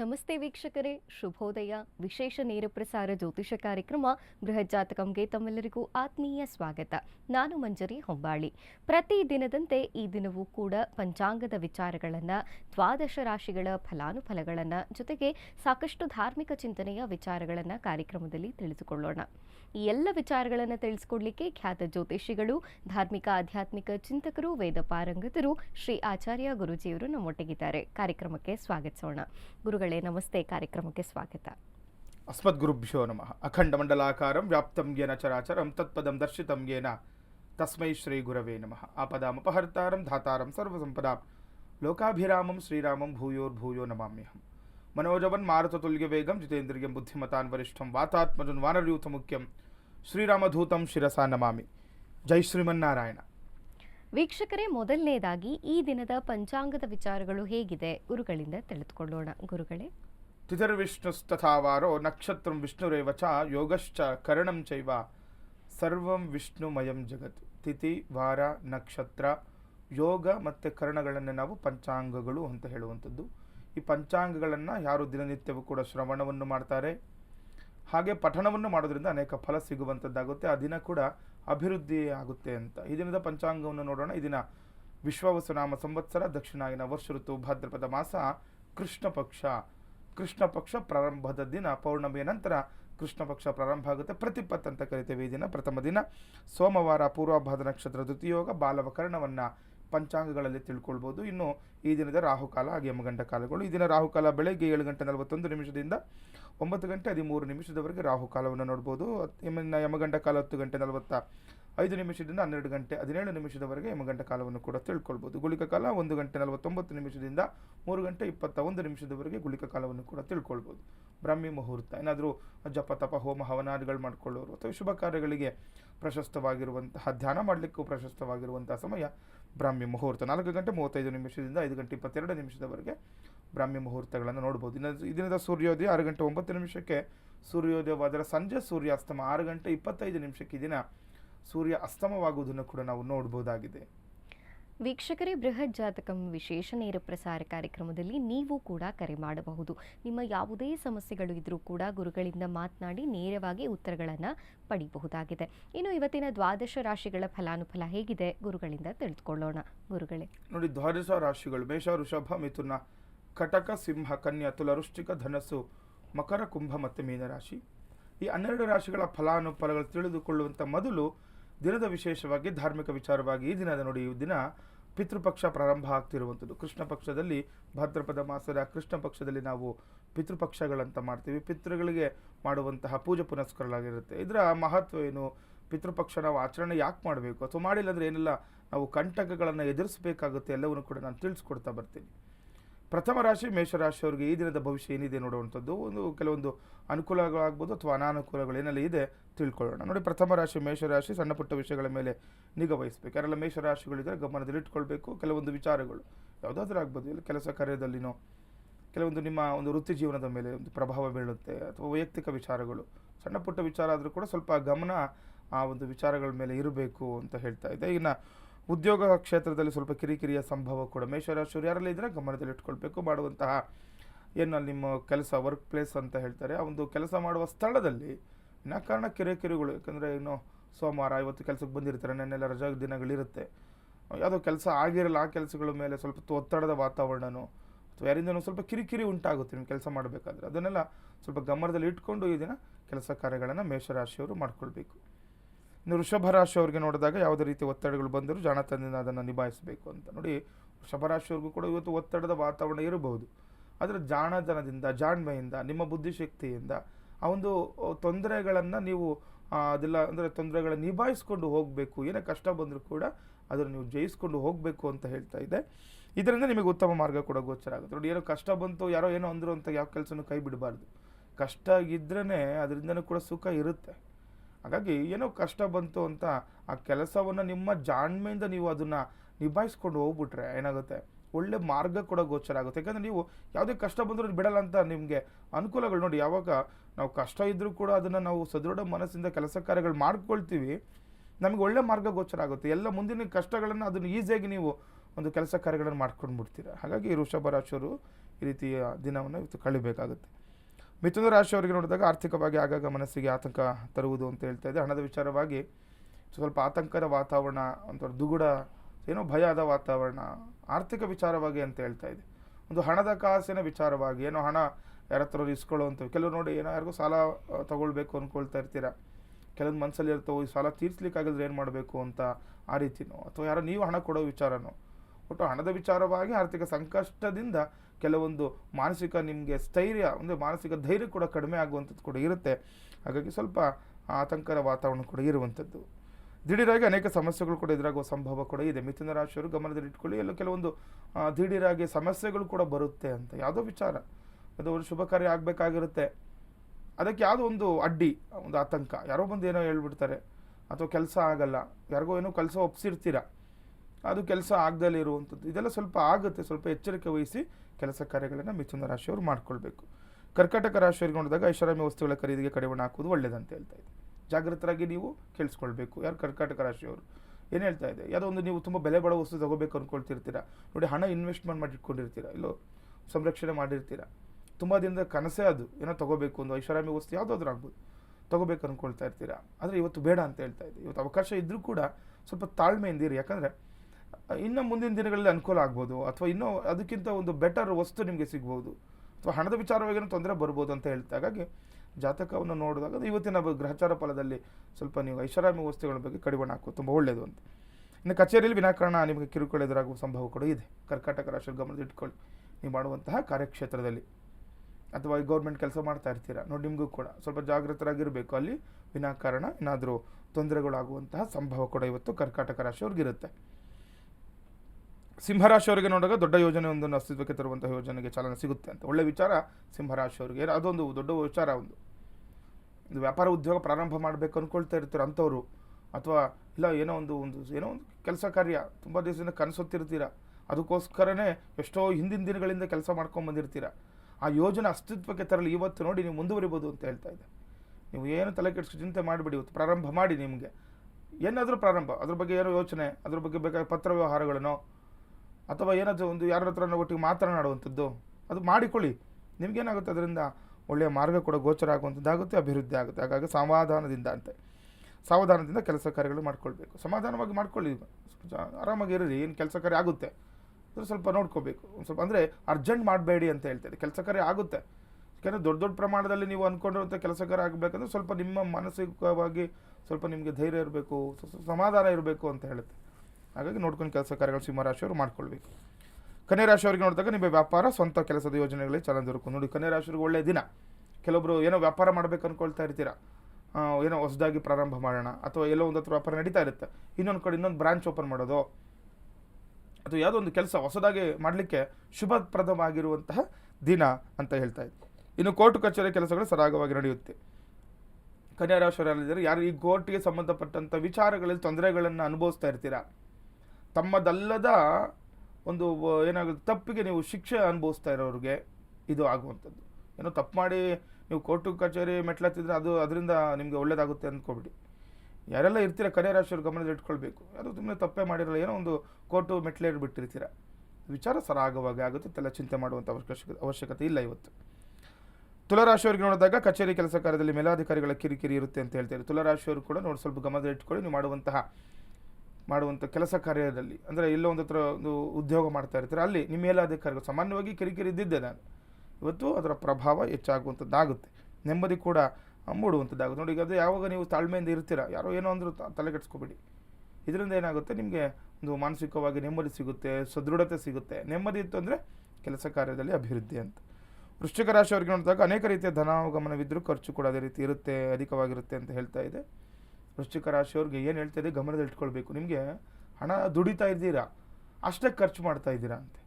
ನಮಸ್ತೆ ವೀಕ್ಷಕರೇ. ಶುಭೋದಯ. ವಿಶೇಷ ನೇರ ಪ್ರಸಾರ ಜ್ಯೋತಿಷ ಕಾರ್ಯಕ್ರಮ. ಬೃಹತ್ ಜಾತಕಂಗೆ ತಮ್ಮೆಲ್ಲರಿಗೂ ಆತ್ಮೀಯ ಸ್ವಾಗತ. ನಾನು ಮಂಜರಿ ಹೊಂಬಾಳಿ. ಪ್ರತಿ ದಿನದಂತೆ ಈ ದಿನವೂ ಕೂಡ ಪಂಚಾಂಗದ ವಿಚಾರಗಳನ್ನು, ದ್ವಾದಶ ರಾಶಿಗಳ ಫಲಾನುಫಲಗಳನ್ನು ಜೊತೆಗೆ ಸಾಕಷ್ಟು ಧಾರ್ಮಿಕ ಚಿಂತನೆಯ ವಿಚಾರಗಳನ್ನು ಕಾರ್ಯಕ್ರಮದಲ್ಲಿ ತಿಳಿದುಕೊಳ್ಳೋಣ. ಈ ಎಲ್ಲ ವಿಚಾರಗಳನ್ನು ತಿಳಿಸಿಕೊಡ್ಲಿಕ್ಕೆ ಖ್ಯಾತ ಜ್ಯೋತಿಷಿಗಳು, ಧಾರ್ಮಿಕ ಆಧ್ಯಾತ್ಮಿಕ ಚಿಂತಕರು, ವೇದ ಪಾರಂಗತರು ಶ್ರೀ ಆಚಾರ್ಯ ಗುರುಜಿಯವರು ನಮ್ಮೊಟ್ಟಿಗಿದ್ದಾರೆ. ಕಾರ್ಯಕ್ರಮಕ್ಕೆ ಸ್ವಾಗತಿಸೋಣ. ಗುರುಗಳೇ ನಮಸ್ತೆ ಕಾರ್ಯಕ್ರಮಕ್ಕೆ ಸ್ವಾಗತ ಅಸ್ಮದ್ಗುರುಭ್ಯೋ ನಮಃ ಅಖಂಡಮಂಡಲಾಕಾರಂ ವ್ಯಾಪ್ತಂ ಯೇನ ಚರಾಚರಂ ತತ್ಪದಂ ದರ್ಶಿತಂ ಯೇನ ತಸ್ಮೈ ಶ್ರೀ ಗುರವೇ ನಮಃ ಆಪದಾಮಪಹರ್ತಾರಂ ಧಾತಾರಂ ಸರ್ವಸಂಪದಾಂ ಲೋಕಾಭಿರಾಮಂ ಶ್ರೀರಾಮಂ ಭೂಯೋರ್ಭೂಯೋ ನಮಾಮ್ಯಹಂ ಮನೋಜವನ್ ಮಾರುತತುಲ್ಯ ವೇಗಂ ಜಿತೇಂದ್ರಿಯಂ ಬುದ್ಧಿಮತಾನ್ ವರಿಷ್ಠಂ ವಾತಾತ್ಮಜನ್ ವಾನರಯೂಥ ಮುಖ್ಯಂ ಶ್ರೀರಾಮಧೂತಂ ಶಿರಸಾ ನಮಾಮಿ ಜೈ ಶ್ರೀಮನ್ನಾರಾಯಣ ವೀಕ್ಷಕರೇ, ಮೊದಲನೇದಾಗಿ ಈ ದಿನದ ಪಂಚಾಂಗದ ವಿಚಾರಗಳು ಹೇಗಿದೆ? ಗುರುಗಳಿಂದ ತಿಳಿದುಕೊಳ್ಳೋಣ. ಗುರುಗಳೇ. ತಿಥಿರ್ವಿಷ್ಣುಸ್ತಥಾವಾರೋ ನಕ್ಷತ್ರಂ ವಿಷ್ಣುರೇವ ಚ ಯೋಗಶ್ಚ ಕರಣಂ ಚೈವ ಸರ್ವಂ ವಿಷ್ಣುಮಯಂ ಜಗತ್. ತಿಥಿ, ವಾರ, ನಕ್ಷತ್ರ, ಯೋಗ ಮತ್ತು ಕರ್ಣಗಳನ್ನು ನಾವು ಪಂಚಾಂಗಗಳು ಅಂತ ಹೇಳುವಂಥದ್ದು. ಈ ಪಂಚಾಂಗಗಳನ್ನು ಯಾರು ದಿನನಿತ್ಯವೂ ಕೂಡ ಶ್ರವಣವನ್ನು ಮಾಡ್ತಾರೆ? ಹಾಗೆ ಪಠಣವನ್ನು ಮಾಡೋದ್ರಿಂದ ಅನೇಕ ಫಲ ಸಿಗುವಂಥದ್ದಾಗುತ್ತೆ. ಆ ದಿನ ಕೂಡ ಅಭಿವೃದ್ಧಿ ಆಗುತ್ತೆ ಅಂತ. ಈ ದಿನದ ಪಂಚಾಂಗವನ್ನು ನೋಡೋಣ. ಈ ದಿನ ವಿಶ್ವವಸುನಾಮ ಸಂವತ್ಸರ, ದಕ್ಷಿಣಾಯನ ವರ್ಷ ಋತು, ಭಾದ್ರಪದ ಮಾಸ, ಕೃಷ್ಣ ಪಕ್ಷ. ಕೃಷ್ಣ ಪಕ್ಷ ಪ್ರಾರಂಭದ ದಿನ, ಪೌರ್ಣಮಿಯ ನಂತರ ಕೃಷ್ಣ ಪಕ್ಷ ಪ್ರಾರಂಭ ಆಗುತ್ತೆ. ಪ್ರತಿಪತ್ ಅಂತ ಕರಿತೇವೆ ಈ ದಿನ. ಪ್ರಥಮ ದಿನ ಸೋಮವಾರ ಪೂರ್ವಭಾದ ನಕ್ಷತ್ರ ದ್ವಿತೀಯೋಗ, ಬಾಲವಕರ್ಣವನ್ನು ಪಂಚಾಂಗಗಳಲ್ಲಿ ತಿಳ್ಕೊಳ್ಬೋದು. ಇನ್ನು ಈ ದಿನದ ರಾಹುಕಾಲ ಹಾಗೆ ಯಮಗಂಡ ಕಾಲಗಳು. ಈ ದಿನ ರಾಹುಕಾಲ ಬೆಳಗ್ಗೆ ಏಳು ಗಂಟೆ ನಲವತ್ತೊಂದು ನಿಮಿಷದಿಂದ ಒಂಬತ್ತು ಗಂಟೆ ಹದಿಮೂರು ನಿಮಿಷದವರೆಗೆ ರಾಹುಕಾಲವನ್ನು ನೋಡ್ಬೋದು. ಇನ್ನು ಯಮಗಂಡ ಕಾಲ ಹತ್ತು ಗಂಟೆ ನಲವತ್ತ ಐದು ನಿಮಿಷದಿಂದ ಹನ್ನೆರಡು ಗಂಟೆ ಹದಿನೇಳು ನಿಮಿಷದವರೆಗೆ ಯಮಗಂಡ ಕಾಲವನ್ನು ಕೂಡ ತಿಳ್ಕೊಳ್ಬೋದು. ಗುಳಿಕ ಕಾಲ ಒಂದು ಗಂಟೆ ನಲವತ್ತೊಂಬತ್ತು ನಿಮಿಷದಿಂದ ಮೂರು ಗಂಟೆ ಇಪ್ಪತ್ತ ಒಂದು ನಿಮಿಷದವರೆಗೆ ಗುಳಿಕ ಕಾಲವನ್ನು ಕೂಡ ತಿಳ್ಕೊಳ್ಬೋದು. ಬ್ರಾಹ್ಮಿ ಮುಹೂರ್ತ. ಏನಾದರೂ ಜಪ ತಪ, ಹೋಮ, ಹವನಾದಿಗಳು ಮಾಡಿಕೊಳ್ಳೋರು ಅಥವಾ ಶುಭ ಕಾರ್ಯಗಳಿಗೆ ಪ್ರಶಸ್ತವಾಗಿರುವಂತಹ, ಧ್ಯಾನ ಮಾಡಲಿಕ್ಕೂ ಪ್ರಶಸ್ತವಾಗಿರುವಂತಹ ಸಮಯ ಬ್ರಾಹ್ಮಿ ಮುಹೂರ್ತ. ನಾಲ್ಕು ಗಂಟೆ ಮೂವತ್ತೈದು ನಿಮಿಷದಿಂದ ಐದು ಗಂಟೆ ಇಪ್ಪತ್ತೆರಡು ನಿಮಿಷದವರೆಗೆ ಬ್ರಾಹ್ಮಿ ಮುಹೂರ್ತಗಳನ್ನು ನೋಡ್ಬೋದು. ಇನ್ನು ಈ ದಿನದ ಸೂರ್ಯೋದಯ ಆರು ಗಂಟೆ ಒಂಬತ್ತು ನಿಮಿಷಕ್ಕೆ, ಸೂರ್ಯೋದಯವಾದರೆ ಸಂಜೆ ಸೂರ್ಯಾಸ್ತಮ ಆರು ಗಂಟೆ ಇಪ್ಪತ್ತೈದು ನಿಮಿಷಕ್ಕೆ ದಿನ ಸೂರ್ಯ ಅಸ್ತಮವಾಗುವುದನ್ನು ಕೂಡ ನಾವು ನೋಡ್ಬೋದಾಗಿದೆ. ವೀಕ್ಷಕರೇ, ಬೃಹತ್ ಜಾತಕಂ ವಿಶೇಷ ನೇರ ಪ್ರಸಾರ ಕಾರ್ಯಕ್ರಮದಲ್ಲಿ ನೀವು ಕೂಡ ಕರೆ ಮಾಡಬಹುದು. ನಿಮ್ಮ ಯಾವುದೇ ಸಮಸ್ಯೆಗಳು ಇದ್ರೂ ಕೂಡ ಗುರುಗಳಿಂದ ಮಾತನಾಡಿ ನೇರವಾಗಿ ಉತ್ತರಗಳನ್ನು ಪಡೆಯಬಹುದಾಗಿದೆ ಇನ್ನು ಇವತ್ತಿನ ದ್ವಾದಶ ರಾಶಿಗಳ ಫಲಾನುಫಲ ಹೇಗಿದೆ ಗುರುಗಳಿಂದ ತಿಳಿದುಕೊಳ್ಳೋಣ. ಗುರುಗಳೇ. ನೋಡಿ, ದ್ವಾದಶ ರಾಶಿಗಳು ಮೇಷ, ವೃಷಭ, ಮಿಥುನ, ಕಟಕ, ಸಿಂಹ, ಕನ್ಯಾ, ತುಲ, ವೃಶ್ಚಿಕ, ಧನಸ್ಸು, ಮಕರ, ಕುಂಭ ಮತ್ತು ಮೀನರಾಶಿ ಈ ಹನ್ನೆರಡು ರಾಶಿಗಳ ಫಲಾನುಫಲಗಳು ತಿಳಿದುಕೊಳ್ಳುವಂಥ ಮೊದಲು ದಿನದ ವಿಶೇಷವಾಗಿ ಧಾರ್ಮಿಕ ವಿಚಾರವಾಗಿ ಈ ದಿನದ ನೋಡಿ ಈ ದಿನ ಪಿತೃಪಕ್ಷ ಪ್ರಾರಂಭ ಆಗ್ತಿರುವಂಥದ್ದು. ಕೃಷ್ಣ ಪಕ್ಷದಲ್ಲಿ ಭಾದ್ರಪದ ಮಾಸದ ಕೃಷ್ಣ ಪಕ್ಷದಲ್ಲಿ ನಾವು ಪಿತೃಪಕ್ಷಗಳಂತ ಮಾಡ್ತೀವಿ. ಪಿತೃಗಳಿಗೆ ಮಾಡುವಂತಹ ಪೂಜೆ ಪುನಸ್ಕಾರಗಳಾಗಿರುತ್ತೆ. ಇದರ ಮಹತ್ವ ಏನು? ಪಿತೃಪಕ್ಷ ನಾವು ಆಚರಣೆ ಯಾಕೆ ಮಾಡಬೇಕು? ಅಥವಾ ಮಾಡಿಲ್ಲ ಅಂದರೆ ಏನೆಲ್ಲ, ನಾವು ಕಂಟಕಗಳನ್ನು ಎದುರಿಸಬೇಕಾಗುತ್ತೆ ಎಲ್ಲವನ್ನು ಕೂಡ ನಾನು ತಿಳಿಸ್ಕೊಡ್ತಾ ಬರ್ತೀನಿ. ಪ್ರಥಮ ರಾಶಿ ಮೇಷರಾಶಿಯವರಿಗೆ ಈ ದಿನದ ಭವಿಷ್ಯ ಏನಿದೆ ನೋಡುವಂಥದ್ದು? ಒಂದು ಕೆಲವೊಂದು ಅನುಕೂಲಗಳಾಗ್ಬೋದು ಅಥವಾ ಅನಾನುಕೂಲಗಳು ಏನೆಲ್ಲ ಇದೆ ತಿಳ್ಕೊಳ್ಳೋಣ. ನೋಡಿ, ಪ್ರಥಮ ರಾಶಿ ಮೇಷರಾಶಿ ಸಣ್ಣ ಪುಟ್ಟ ವಿಷಯಗಳ ಮೇಲೆ ನಿಗಾ ವಹಿಸಬೇಕು. ಯಾರೆಲ್ಲ ಮೇಷರಾಶಿಗಳಿದ್ದರೆ ಗಮನದಲ್ಲಿಟ್ಕೊಳ್ಬೇಕು ಕೆಲವೊಂದು ವಿಚಾರಗಳು ಯಾವುದಾದ್ರೂ ಆಗ್ಬೋದು. ಇಲ್ಲ ಕೆಲಸ ಕಾರ್ಯದಲ್ಲಿನೋ, ಕೆಲವೊಂದು ನಿಮ್ಮ ಒಂದು ವೃತ್ತಿ ಜೀವನದ ಮೇಲೆ ಒಂದು ಪ್ರಭಾವ ಬೀಳುತ್ತೆ ಅಥವಾ ವೈಯಕ್ತಿಕ ವಿಚಾರಗಳು. ಸಣ್ಣ ಪುಟ್ಟ ವಿಚಾರ ಆದರೂ ಕೂಡ ಸ್ವಲ್ಪ ಗಮನ ಆ ಒಂದು ವಿಚಾರಗಳ ಮೇಲೆ ಇರಬೇಕು ಅಂತ ಹೇಳ್ತಾ ಇದೆ. ಇನ್ನು ಉದ್ಯೋಗ ಕ್ಷೇತ್ರದಲ್ಲಿ ಸ್ವಲ್ಪ ಕಿರಿಕಿರಿಯ ಸಂಭವ ಕೂಡ. ಮೇಷರಾಶಿಯವರು ಯಾರೆಲ್ಲ ಇದ್ದರೆ ಗಮನದಲ್ಲಿ ಇಟ್ಕೊಳ್ಬೇಕು ಮಾಡುವಂತಹ ಏನು ನಿಮ್ಮ ಕೆಲಸ ವರ್ಕ್ ಪ್ಲೇಸ್ ಅಂತ ಹೇಳ್ತಾರೆ. ಆ ಒಂದು ಕೆಲಸ ಮಾಡುವ ಸ್ಥಳದಲ್ಲಿ ಕಾರಣ ಕಿರಿಕಿರಿಗಳು. ಯಾಕಂದರೆ ಏನು ಸೋಮವಾರ ಇವತ್ತು ಕೆಲಸಕ್ಕೆ ಬಂದಿರ್ತಾರೆ. ನೆನ್ನೆಲ್ಲ ರಜಾ ದಿನಗಳಿರುತ್ತೆ ಯಾವುದೋ ಕೆಲಸ ಆಗಿರಲ್ಲ, ಆ ಕೆಲಸಗಳ ಮೇಲೆ ಸ್ವಲ್ಪ ಒತ್ತಡದ ವಾತಾವರಣನೋ ಅಥವಾ ಯಾರಿಂದನೂ ಸ್ವಲ್ಪ ಕಿರಿಕಿರಿ ಉಂಟಾಗುತ್ತೆ ನೀವು ಕೆಲಸ ಮಾಡಬೇಕಾದ್ರೆ. ಅದನ್ನೆಲ್ಲ ಸ್ವಲ್ಪ ಗಮನದಲ್ಲಿ ಇಟ್ಕೊಂಡು ಈ ದಿನ ಕೆಲಸ ಕಾರ್ಯಗಳನ್ನು ಮೇಷರಾಶಿಯವರು ಮಾಡ್ಕೊಳ್ಬೇಕು. ಇನ್ನು ವೃಷಭ ರಾಶಿಯವರಿಗೆ ನೋಡಿದಾಗ ಯಾವುದೇ ರೀತಿ ಒತ್ತಡಗಳು ಬಂದರೂ ಜಾಣತನದಿಂದ ಅದನ್ನು ನಿಭಾಯಿಸಬೇಕು ಅಂತ ನೋಡಿ, ವೃಷಭ ರಾಶಿಯವ್ರಿಗೂ ಕೂಡ ಇವತ್ತು ಒತ್ತಡದ ವಾತಾವರಣ ಇರಬಹುದು. ಆದರೆ ಜಾಣತನದಿಂದ ಜಾಣ್ಮೆಯಿಂದ, ನಿಮ್ಮ ಬುದ್ಧಿಶಕ್ತಿಯಿಂದ ಆ ಒಂದು ತೊಂದರೆಗಳನ್ನು ನೀವು ಅದೆಲ್ಲ ಅಂದರೆ ತೊಂದರೆಗಳನ್ನು ನಿಭಾಯಿಸ್ಕೊಂಡು ಹೋಗಬೇಕು. ಏನೇ ಕಷ್ಟ ಬಂದರೂ ಕೂಡ ಅದನ್ನು ನೀವು ಜಯಿಸ್ಕೊಂಡು ಹೋಗಬೇಕು ಅಂತ ಹೇಳ್ತಾ ಇದೆ. ಇದರಿಂದ ನಿಮಗೆ ಉತ್ತಮ ಮಾರ್ಗ ಕೂಡ ಗೋಚರ ಆಗುತ್ತೆ. ನೋಡಿ, ಏನೋ ಕಷ್ಟ ಬಂತು, ಯಾರೋ ಏನೋ ಅಂದರು ಅಂತ ಯಾವ ಕೆಲಸನೂ ಕೈ ಬಿಡಬಾರ್ದು. ಕಷ್ಟ ಇದ್ರೇ ಅದರಿಂದನೂ ಕೂಡ ಸುಖ ಇರುತ್ತೆ. ಹಾಗಾಗಿ ಏನೋ ಕಷ್ಟ ಬಂತು ಅಂತ ಆ ಕೆಲಸವನ್ನು ನಿಮ್ಮ ಜಾಣ್ಮೆಯಿಂದ ನೀವು ಅದನ್ನು ನಿಭಾಯಿಸ್ಕೊಂಡು ಹೋಗ್ಬಿಟ್ರೆ ಏನಾಗುತ್ತೆ? ಒಳ್ಳೆ ಮಾರ್ಗ ಕೂಡ ಗೋಚರ ಆಗುತ್ತೆ. ಯಾಕಂದರೆ ನೀವು ಯಾವುದೇ ಕಷ್ಟ ಬಂದರೂ ಬಿಡಲ್ಲ ಅಂತ ನಿಮಗೆ ಅನುಕೂಲಗಳು ನೋಡಿ, ಯಾವಾಗ ನಾವು ಕಷ್ಟ ಇದ್ದರೂ ಕೂಡ ಅದನ್ನು ನಾವು ಸದೃಢ ಮನಸ್ಸಿಂದ ಕೆಲಸ ಕಾರ್ಯಗಳು ಮಾಡ್ಕೊಳ್ತೀವಿ, ನಮಗೆ ಒಳ್ಳೆ ಮಾರ್ಗ ಗೋಚರ ಆಗುತ್ತೆ. ಎಲ್ಲ ಮುಂದಿನ ಕಷ್ಟಗಳನ್ನು ಅದನ್ನು ಈಸಿಯಾಗಿ ನೀವು ಒಂದು ಕೆಲಸ ಕಾರ್ಯಗಳನ್ನು ಮಾಡ್ಕೊಂಡು ಬಿಡ್ತೀರ ಹಾಗಾಗಿ ವೃಷಭ ಈ ರೀತಿಯ ದಿನವನ್ನು ಇವತ್ತು ಕಳಿಬೇಕಾಗುತ್ತೆ. ಮಿಥುನ ರಾಶಿಯವರಿಗೆ ನೋಡಿದಾಗ ಆರ್ಥಿಕವಾಗಿ ಆಗಾಗ ಮನಸ್ಸಿಗೆ ಆತಂಕ ತರುವುದು ಅಂತ ಹೇಳ್ತಾ ಇದೆ. ಹಣದ ವಿಚಾರವಾಗಿ ಸ್ವಲ್ಪ ಆತಂಕದ ವಾತಾವರಣ, ಒಂಥರ ದುಗುಡ, ಏನೋ ಭಯದ ವಾತಾವರಣ, ಆರ್ಥಿಕ ವಿಚಾರವಾಗಿ ಅಂತ ಹೇಳ್ತಾ ಇದೆ. ಒಂದು ಹಣದ ಕಾಸಿನ ವಿಚಾರವಾಗಿ, ಏನೋ ಹಣ ಯಾರತ್ರ ಇಸ್ಕೊಳ್ಳುವಂಥವು ಕೆಲವರು ನೋಡಿ ಏನೋ ಯಾರಿಗೂ ಸಾಲ ತಗೊಳ್ಬೇಕು ಅಂದ್ಕೊಳ್ತಾ ಇರ್ತೀರ. ಕೆಲವೊಂದು ಮನಸ್ಸಲ್ಲಿ ಇರ್ತವೆ ಈ ಸಾಲ ತೀರ್ಸ್ಲಿಕ್ಕಾಗಿದ್ರೆ ಏನು ಮಾಡಬೇಕು ಅಂತ ಆ ರೀತಿನೋ. ಅಥವಾ ಯಾರೋ, ನೀವು ಹಣ ಕೊಡೋ ವಿಚಾರನೋ. ಒಟ್ಟು ಹಣದ ವಿಚಾರವಾಗಿ ಆರ್ಥಿಕ ಸಂಕಷ್ಟದಿಂದ ಕೆಲವೊಂದು ಮಾನಸಿಕ ನಿಮಗೆ ಸ್ಥೈರ್ಯ, ಅಂದರೆ ಮಾನಸಿಕ ಧೈರ್ಯ ಕೂಡ ಕಡಿಮೆ ಆಗುವಂಥದ್ದು ಕೂಡ ಇರುತ್ತೆ. ಹಾಗಾಗಿ ಸ್ವಲ್ಪ ಆತಂಕದ ವಾತಾವರಣ ಕೂಡ ಇರುವಂಥದ್ದು. ದಿಢೀರಾಗಿ ಅನೇಕ ಸಮಸ್ಯೆಗಳು ಕೂಡ ಎದುರಾಗುವ ಸಂಭವ ಕೂಡ ಇದೆ. ಮಿಥುನ ರಾಶಿಯವರು ಗಮನದಲ್ಲಿಟ್ಕೊಳ್ಳಿ ಎಲ್ಲ ಕೆಲವೊಂದು ದಿಢೀರಾಗಿ ಸಮಸ್ಯೆಗಳು ಕೂಡ ಬರುತ್ತೆ ಅಂತ. ಯಾವುದೋ ವಿಚಾರ. ಅದು ಒಂದು ಶುಭ ಕಾರ್ಯ ಆಗಬೇಕಾಗಿರುತ್ತೆ. ಅದಕ್ಕೆ ಯಾವುದೋ ಒಂದು ಅಡ್ಡಿ, ಒಂದು ಆತಂಕ. ಯಾರೋ ಬಂದು ಏನೋ ಹೇಳ್ಬಿಡ್ತಾರೆ. ಅಥವಾ ಕೆಲಸ ಆಗಲ್ಲ. ಯಾರಿಗೋ ಏನೋ ಕೆಲಸ ಒಪ್ಸಿರ್ತೀರ. ಅದು ಕೆಲಸ ಆಗದಲ್ಲೇ ಇರುವಂಥದ್ದು. ಇದೆಲ್ಲ ಸ್ವಲ್ಪ ಆಗುತ್ತೆ. ಸ್ವಲ್ಪ ಎಚ್ಚರಿಕೆ ವಹಿಸಿ ಕೆಲಸ ಕಾರ್ಯಗಳನ್ನು ಮಿಥುನ ರಾಶಿಯವರು ಮಾಡ್ಕೊಳ್ಬೇಕು. ಕರ್ಕಟಕ ರಾಶಿಯವರಿಗೆ ನೋಡಿದಾಗ ಐಷಾರಾಮಿ ವಸ್ತುಗಳ ಖರೀದಿಗೆ ಕಡಿವಾಣ ಹಾಕುವುದು ಒಳ್ಳೆಯದಂತ ಹೇಳ್ತಾ ಇದೆ ಜಾಗೃತರಾಗಿ ನೀವು ಕೇಳಿಸ್ಕೊಳ್ಬೇಕು. ಯಾರು ಕರ್ಕಾಟಕ ರಾಶಿಯವರು? ಏನು ಹೇಳ್ತಾ ಇದೆ? ಯಾವುದೋ ಒಂದು ನೀವು ತುಂಬ ಬೆಲೆ ಬಾಳೋ ವಸ್ತು ತಗೋಬೇಕು ಅಂದ್ಕೊಳ್ತಿರ್ತೀರಾ ನೋಡಿ, ಹಣ ಇನ್ವೆಸ್ಟ್ಮೆಂಟ್ ಮಾಡಿಟ್ಕೊಂಡಿರ್ತೀರಾ? ಇಲ್ಲೋ, ಸಂರಕ್ಷಣೆ ಮಾಡಿರ್ತೀರಾ? ತುಂಬ ದಿನದ ಕನಸೇ ಅದು. ಏನೋ ತಗೋಬೇಕು ಒಂದು ಐಷಾರಾಮಿ ವಸ್ತು ಯಾವುದಾದ್ರೂ ಆಗ್ಬೋದು. ತಗೋಬೇಕು ಅಂದ್ಕೊಳ್ತಾ ಇರ್ತೀರಾ? ಆದರೆ ಇವತ್ತು ಬೇಡ ಅಂತ ಹೇಳ್ತಾ ಇದೆ. ಇವತ್ತು ಅವಕಾಶ ಇದ್ದರೂ ಕೂಡ ಸ್ವಲ್ಪ ತಾಳ್ಮೆಯಿಂದ ಇರಿ. ಯಾಕಂದರೆ ಇನ್ನು ಮುಂದಿನ ದಿನಗಳಲ್ಲಿ ಅನುಕೂಲ ಆಗ್ಬೋದು. ಅಥವಾ ಇನ್ನೂ ಅದಕ್ಕಿಂತ ಒಂದು ಬೆಟರ್ ವಸ್ತು ನಿಮಗೆ ಸಿಗ್ಬೋದು. ಅಥವಾ ಹಣದ ವಿಚಾರವಾಗಿ ತೊಂದರೆ ಬರ್ಬೋದು ಅಂತ ಹೇಳ್ತಾ, ಹಾಗಾಗಿ ಜಾತಕವನ್ನು ನೋಡಿದಾಗ ಇವತ್ತಿನ ಗ್ರಹಚಾರ ಫಲದಲ್ಲಿ ಸ್ವಲ್ಪ ನೀವು ಐಷಾರಾಮಿ ವಸ್ತುಗಳ ಬಗ್ಗೆ ಕಡಿವಾಣ ಹಾಕೋದು ತುಂಬ ಒಳ್ಳೆಯದು ಅಂತ. ಇನ್ನು ಕಚೇರಿಯಲ್ಲಿ ವಿನಾಕಾರಣ ನಿಮಗೆ ಕಿರುಕುಳ ಎದುರಾಗುವ ಸಂಭವ ಕೂಡ ಇದೆ. ಕರ್ಕಾಟಕ ರಾಶಿಯಲ್ಲಿ ಗಮನದ ಇಟ್ಕೊಳ್ಳಿ. ನೀವು ಮಾಡುವಂತಹ ಕಾರ್ಯಕ್ಷೇತ್ರದಲ್ಲಿ. ಅಥವಾ ಈ ಗೌರ್ಮೆಂಟ್ ಕೆಲಸ ಮಾಡ್ತಾ ಇರ್ತೀರಾ, ನೋಡಿ ನಿಮಗೂ ಕೂಡ ಸ್ವಲ್ಪ ಜಾಗೃತರಾಗಿರಬೇಕು. ಅಲ್ಲಿ ವಿನಾಕಾರಣ ಏನಾದರೂ ತೊಂದರೆಗಳಾಗುವಂತಹ ಸಂಭವ ಕೂಡ ಇವತ್ತು ಕರ್ಕಾಟಕ ರಾಶಿಯವ್ರಿಗಿರುತ್ತೆ. ಸಿಂಹರಾಶಿಯವರಿಗೆ ನೋಡಿದಾಗ ದೊಡ್ಡ ಯೋಜನೆ ಒಂದನ್ನು ಅಸ್ತಿತ್ವಕ್ಕೆ ತರುವಂತಹ ಯೋಜನೆಗೆ ಚಾಲನೆ ಸಿಗುತ್ತೆ ಅಂತ. ಒಳ್ಳೆ ವಿಚಾರ ಸಿಂಹರಾಶಿಯವರಿಗೆ. ಅದೊಂದು ದೊಡ್ಡ ವಿಚಾರ ಒಂದು. ಒಂದು ವ್ಯಾಪಾರ ಉದ್ಯೋಗ ಪ್ರಾರಂಭ ಮಾಡಬೇಕು ಅಂದ್ಕೊಳ್ತಾ ಇರ್ತೀರ ಅಂಥವ್ರು. ಅಥವಾ ಇಲ್ಲ, ಏನೋ ಒಂದು ಒಂದು, ಏನೋ ಒಂದು ಕೆಲಸ ಕಾರ್ಯ ತುಂಬ ದಿವಸದಿಂದ ಕನಸುತ್ತಿರ್ತೀರ. ಅದಕ್ಕೋಸ್ಕರನೇ ಎಷ್ಟೋ ಹಿಂದಿನ ದಿನಗಳಿಂದ ಕೆಲಸ ಮಾಡ್ಕೊಂಡು ಬಂದಿರ್ತೀರ. ಆ ಯೋಜನೆ ಅಸ್ತಿತ್ವಕ್ಕೆ ತರಲು, ಇವತ್ತು ನೋಡಿ ನೀವು ಮುಂದುವರಿಬೋದು ಅಂತ ಹೇಳ್ತಾ ಇದೆ ನೀವು ಏನು ತಲೆ ಕೆಡಿಸ್ಕೊ ಚಿಂತೆ ಮಾಡಿಬಿಡಿ, ಇವತ್ತು ಪ್ರಾರಂಭ ಮಾಡಿ ನಿಮಗೆ. ಏನಾದರೂ ಪ್ರಾರಂಭ. ಅದ್ರ ಬಗ್ಗೆ ಏನೋ ಯೋಚನೆ, ಅದ್ರ ಬಗ್ಗೆ ಬೇಕಾದ ಪತ್ರ ವ್ಯವಹಾರಗಳನ್ನೋ ಅಥವಾ ಏನಾದರೂ ಒಂದು ಯಾರ ಹತ್ರ ಒಟ್ಟಿಗೆ ಮಾತನಾಡುವಂಥದ್ದು, ಅದು ಮಾಡಿಕೊಳ್ಳಿ. ನಿಮಗೇನಾಗುತ್ತೆ ಅದರಿಂದ ಒಳ್ಳೆಯ ಮಾರ್ಗ ಕೂಡ ಗೋಚರ ಆಗುವಂಥದ್ದಾಗುತ್ತೆ, ಅಭಿವೃದ್ಧಿ ಆಗುತ್ತೆ. ಹಾಗಾಗಿ ಸಮಾಧಾನದಿಂದ ಅಂತೆ. ಸಾವಧಾನದಿಂದ ಕೆಲಸ ಕಾರ್ಯಗಳು ಮಾಡ್ಕೊಳ್ಬೇಕು. ಸಮಾಧಾನವಾಗಿ ಮಾಡ್ಕೊಳ್ಳಿ. ಆರಾಮಾಗಿ ಇರಲಿ ಏನು ಕೆಲಸ ಕಾರ್ಯ ಆಗುತ್ತೆ. ಅಂದರೆ ಸ್ವಲ್ಪ ನೋಡ್ಕೋಬೇಕು. ಒಂದು ಸ್ವಲ್ಪ ಅಂದರೆ ಅರ್ಜೆಂಟ್ ಮಾಡಬೇಡಿ ಅಂತ ಹೇಳ್ತಾರೆ ಕೆಲಸ ಕಾರ್ಯ ಆಗುತ್ತೆ. ಯಾಕಂದರೆ ದೊಡ್ಡ ದೊಡ್ಡ ಪ್ರಮಾಣದಲ್ಲಿ ನೀವು ಅಂದ್ಕೊಂಡಿರುವಂಥ ಕೆಲಸ ಕಾರ್ಯ ಆಗಬೇಕಂದ್ರೆ ಸ್ವಲ್ಪ ನಿಮ್ಮ ಮಾನಸಿಕವಾಗಿ ಸ್ವಲ್ಪ ನಿಮಗೆ ಧೈರ್ಯ ಇರಬೇಕು ಸಮಾಧಾನ ಇರಬೇಕು ಅಂತ ಹೇಳುತ್ತೆ. ಹಾಗಾಗಿ ನೋಡ್ಕೊಂಡು ಕೆಲಸ ಕಾರ್ಯಗಳು ಸಿಂಹರಾಶಿಯವರು ಮಾಡ್ಕೊಳ್ಬೇಕು. ಕನ್ಯಾ ರಾಶಿಯವರಿಗೆ ನೋಡಿದಾಗ ನಿಮ್ಮ ವ್ಯಾಪಾರ, ಸ್ವಂತ ಕೆಲಸದ ಯೋಜನೆಗಳಿಗೆ ಚಾಲನೆ ದೊರಕು ನೋಡಿ, ಕನ್ಯಾ ಒಳ್ಳೆಯ ದಿನ. ಕೆಲವೊಬ್ಬರು ಏನೋ ವ್ಯಾಪಾರ ಮಾಡಬೇಕು ಅಂದ್ಕೊಳ್ತಾ ಇರ್ತೀರಾ? ಏನೋ ಹೊಸದಾಗಿ ಪ್ರಾರಂಭ ಮಾಡೋಣ, ಅಥವಾ ಎಲ್ಲೋ ಒಂದು ಹತ್ರ ವ್ಯಾಪಾರ ನಡೀತಾ ಇರುತ್ತೆ. ಇನ್ನೊಂದು ಕಡೆ ಇನ್ನೊಂದು ಬ್ರಾಂಚ್ ಓಪನ್ ಮಾಡೋದು. ಅಥವಾ ಯಾವುದೋ ಒಂದು ಕೆಲಸ ಹೊಸದಾಗಿ ಮಾಡಲಿಕ್ಕೆ ಶುಭಪ್ರದವಾಗಿರುವಂತಹ ದಿನ ಅಂತ ಹೇಳ್ತಾ ಇದ್ದೆ. ಇನ್ನು ಕೋರ್ಟ್ ಕಚೇರಿ ಕೆಲಸಗಳು ಸರಾಗವಾಗಿ ನಡೆಯುತ್ತೆ. ಕನ್ಯಾ ರಾಶಿಯವರಲ್ಲಿದ್ದರೆ ಯಾರು ಈ ಕೋರ್ಟಿಗೆ ಸಂಬಂಧಪಟ್ಟಂಥ ವಿಚಾರಗಳಲ್ಲಿ ತೊಂದರೆಗಳನ್ನು ಅನುಭವಿಸ್ತಾ ಇರ್ತೀರಾ? ತಮ್ಮದಲ್ಲದ ಒಂದು ಏನಾಗುತ್ತೆ, ತಪ್ಪಿಗೆ ನೀವು ಶಿಕ್ಷೆ ಅನುಭವಿಸ್ತಾ ಇರೋರಿಗೆ ಇದು ಆಗುವಂಥದ್ದು. ಏನೋ ತಪ್ಪು ಮಾಡಿ ನೀವು ಕೋರ್ಟು ಕಚೇರಿ ಮೆಟ್ಲತ್ತಿದ್ರೆ ಅದು ಅದರಿಂದ ನಿಮಗೆ ಒಳ್ಳೇದಾಗುತ್ತೆ ಅಂದ್ಕೊಬಿಡಿ. ಯಾರೆಲ್ಲ ಇರ್ತೀರ ರಾಶಿಯವ್ರ ಗಮನದಲ್ಲಿ ಇಟ್ಕೊಳ್ಬೇಕು. ಯಾರು ಸುಮ್ಮನೆ ತಪ್ಪೇ ಮಾಡಿರಲ್ಲ, ಏನೋ ಒಂದು ಕೋರ್ಟು ಮೆಟ್ಲೇರಿ ಬಿಟ್ಟಿರ್ತೀರ. ವಿಚಾರ ಸರಾಗವಾಗಿ ಆಗುತ್ತೆ, ತಲೆ ಚಿಂತೆ ಮಾಡುವಂಥ ಅವಶ್ಯಕ, ಅವಶ್ಯಕತೆ ಇಲ್ಲ ಇವತ್ತು. ತುಲರಾಶಿಯವ್ರಿಗೆ ನೋಡಿದಾಗ ಕಚೇರಿ ಕೆಲಸ ಕಾರ್ಯದಲ್ಲಿ ಮೇಲಾಧಿಕಾರಿಗಳ ಕಿರಿಕಿರಿ ಇರುತ್ತೆ ಅಂತ ಹೇಳ್ತಾರೆ ತುಲರಾಶಿಯವರು ಕೂಡ ನೋಡಿ ಸ್ವಲ್ಪ ಗಮನದಲ್ಲಿ ಇಟ್ಕೊಳ್ಳಿ, ನೀವು ಮಾಡುವಂತಹ ಮಾಡುವಂಥ ಕೆಲಸ ಕಾರ್ಯದಲ್ಲಿ, ಅಂದರೆ ಎಲ್ಲೋ ಒಂದು ಹತ್ರ ಒಂದು ಉದ್ಯೋಗ ಮಾಡ್ತಾ ಇರ್ತಾರೆ, ಅಲ್ಲಿ ನಿಮ್ಮ ಮೇಲಾಧಿಕಾರಿಗಳು ಸಾಮಾನ್ಯವಾಗಿ ಕಿರಿಕಿರಿ ಇದ್ದಿದ್ದೆ ನಾನು. ಇವತ್ತು ಅದರ ಪ್ರಭಾವ ಹೆಚ್ಚಾಗುವಂಥದ್ದಾಗುತ್ತೆ. ನೆಮ್ಮದಿ ಕೂಡ ಮೂಡುವಂಥದ್ದಾಗುತ್ತೆ. ನೋಡಿ, ಈಗ ಅದು ಯಾವಾಗ ನೀವು ತಾಳ್ಮೆಯಿಂದ ಇರ್ತೀರ, ಯಾರೋ ಏನೋ ಅಂದರೂ ತಲೆ ಇದರಿಂದ ಏನಾಗುತ್ತೆ, ನಿಮಗೆ ಒಂದು ಮಾನಸಿಕವಾಗಿ ನೆಮ್ಮದಿ ಸಿಗುತ್ತೆ, ಸದೃಢತೆ ಸಿಗುತ್ತೆ. ನೆಮ್ಮದಿ ಇತ್ತು ಅಂದರೆ ಕೆಲಸ ಕಾರ್ಯದಲ್ಲಿ ಅಭಿವೃದ್ಧಿ ಅಂತ. ವೃಶ್ಚಿಕ ರಾಶಿಯವರಿಗೆ ನೋಡಿದಾಗ ಅನೇಕ ರೀತಿಯ ಧನಾಗಮನವಿದ್ದರೂ ಖರ್ಚು ಕೂಡ ಅದೇ ರೀತಿ ಇರುತ್ತೆ, ಅಧಿಕವಾಗಿರುತ್ತೆ ಅಂತ ಹೇಳ್ತಾ ಇದೆ. ವೃಶ್ಚಿಕ ರಾಶಿಯವ್ರಿಗೆ ಏನು ಹೇಳ್ತಾ ಇದೆ ಗಮನದಲ್ಲಿ ಇಟ್ಕೊಳ್ಬೇಕು. ನಿಮಗೆ ಹಣ ದುಡಿತಾ ಇದ್ದೀರಾ? ಅಷ್ಟೇ ಖರ್ಚು ಮಾಡ್ತಾ ಇದ್ದೀರಾ ಅಂತೆ.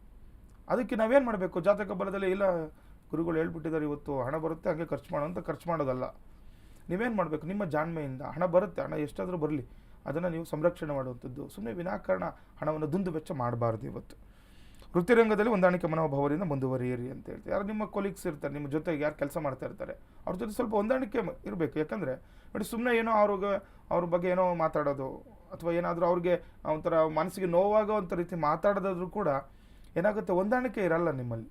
ಅದಕ್ಕೆ ನಾವೇನು ಮಾಡಬೇಕು? ಜಾತಕ ಬಲದಲ್ಲಿ ಇಲ್ಲ, ಗುರುಗಳು ಹೇಳ್ಬಿಟ್ಟಿದ್ದಾರೆ ಇವತ್ತು, ಹಣ ಬರುತ್ತೆ, ಹಾಗೆ ಖರ್ಚು ಮಾಡೋ ಅಂತ ಖರ್ಚು ಮಾಡೋದಲ್ಲ. ನೀವೇನು ಮಾಡಬೇಕು? ನಿಮ್ಮ ಜಾಣ್ಮೆಯಿಂದ ಹಣ ಬರುತ್ತೆ, ಹಣ ಎಷ್ಟಾದರೂ ಬರಲಿ. ಅದನ್ನು ನೀವು ಸಂರಕ್ಷಣೆ ಮಾಡುವಂಥದ್ದು. ಸುಮ್ಮನೆ ವಿನಾಕಾರಣ ಹಣವನ್ನು ದುಂದು ವೆಚ್ಚ ಮಾಡಬಾರ್ದು ಇವತ್ತು. ವೃತ್ತಿರಂಗದಲ್ಲಿ ಹೊಂದಾಣಿಕೆ ಮನೋಭಾವದಿಂದ ಮುಂದುವರಿಯಿರಿ ಅಂತ ಹೇಳ್ತೀವಿ ಯಾರು ನಿಮ್ಮ ಕೊಲೀಗ್ಸ್ ಇರ್ತಾರೆ, ನಿಮ್ಮ ಜೊತೆಗೆ ಯಾರು ಕೆಲಸ ಮಾಡ್ತಾ ಇರ್ತಾರೆ, ಅವ್ರ ಜೊತೆ ಸ್ವಲ್ಪ ಹೊಂದಾಣಿಕೆ ಇರಬೇಕು. ಯಾಕಂದರೆ ನೋಡಿ ಸುಮ್ಮನೆ ಏನೋ ಅವ್ರಿಗೆ ಅವ್ರ ಬಗ್ಗೆ ಏನೋ ಮಾತಾಡೋದು ಅಥವಾ ಏನಾದರೂ ಅವ್ರಿಗೆ ಒಂಥರ ಮನಸ್ಸಿಗೆ ನೋವಾಗೋ ಅಂತ ರೀತಿ ಮಾತಾಡೋದಾದ್ರೂ ಕೂಡ ಏನಾಗುತ್ತೆ, ಹೊಂದಾಣಿಕೆ ಇರಲ್ಲ ನಿಮ್ಮಲ್ಲಿ.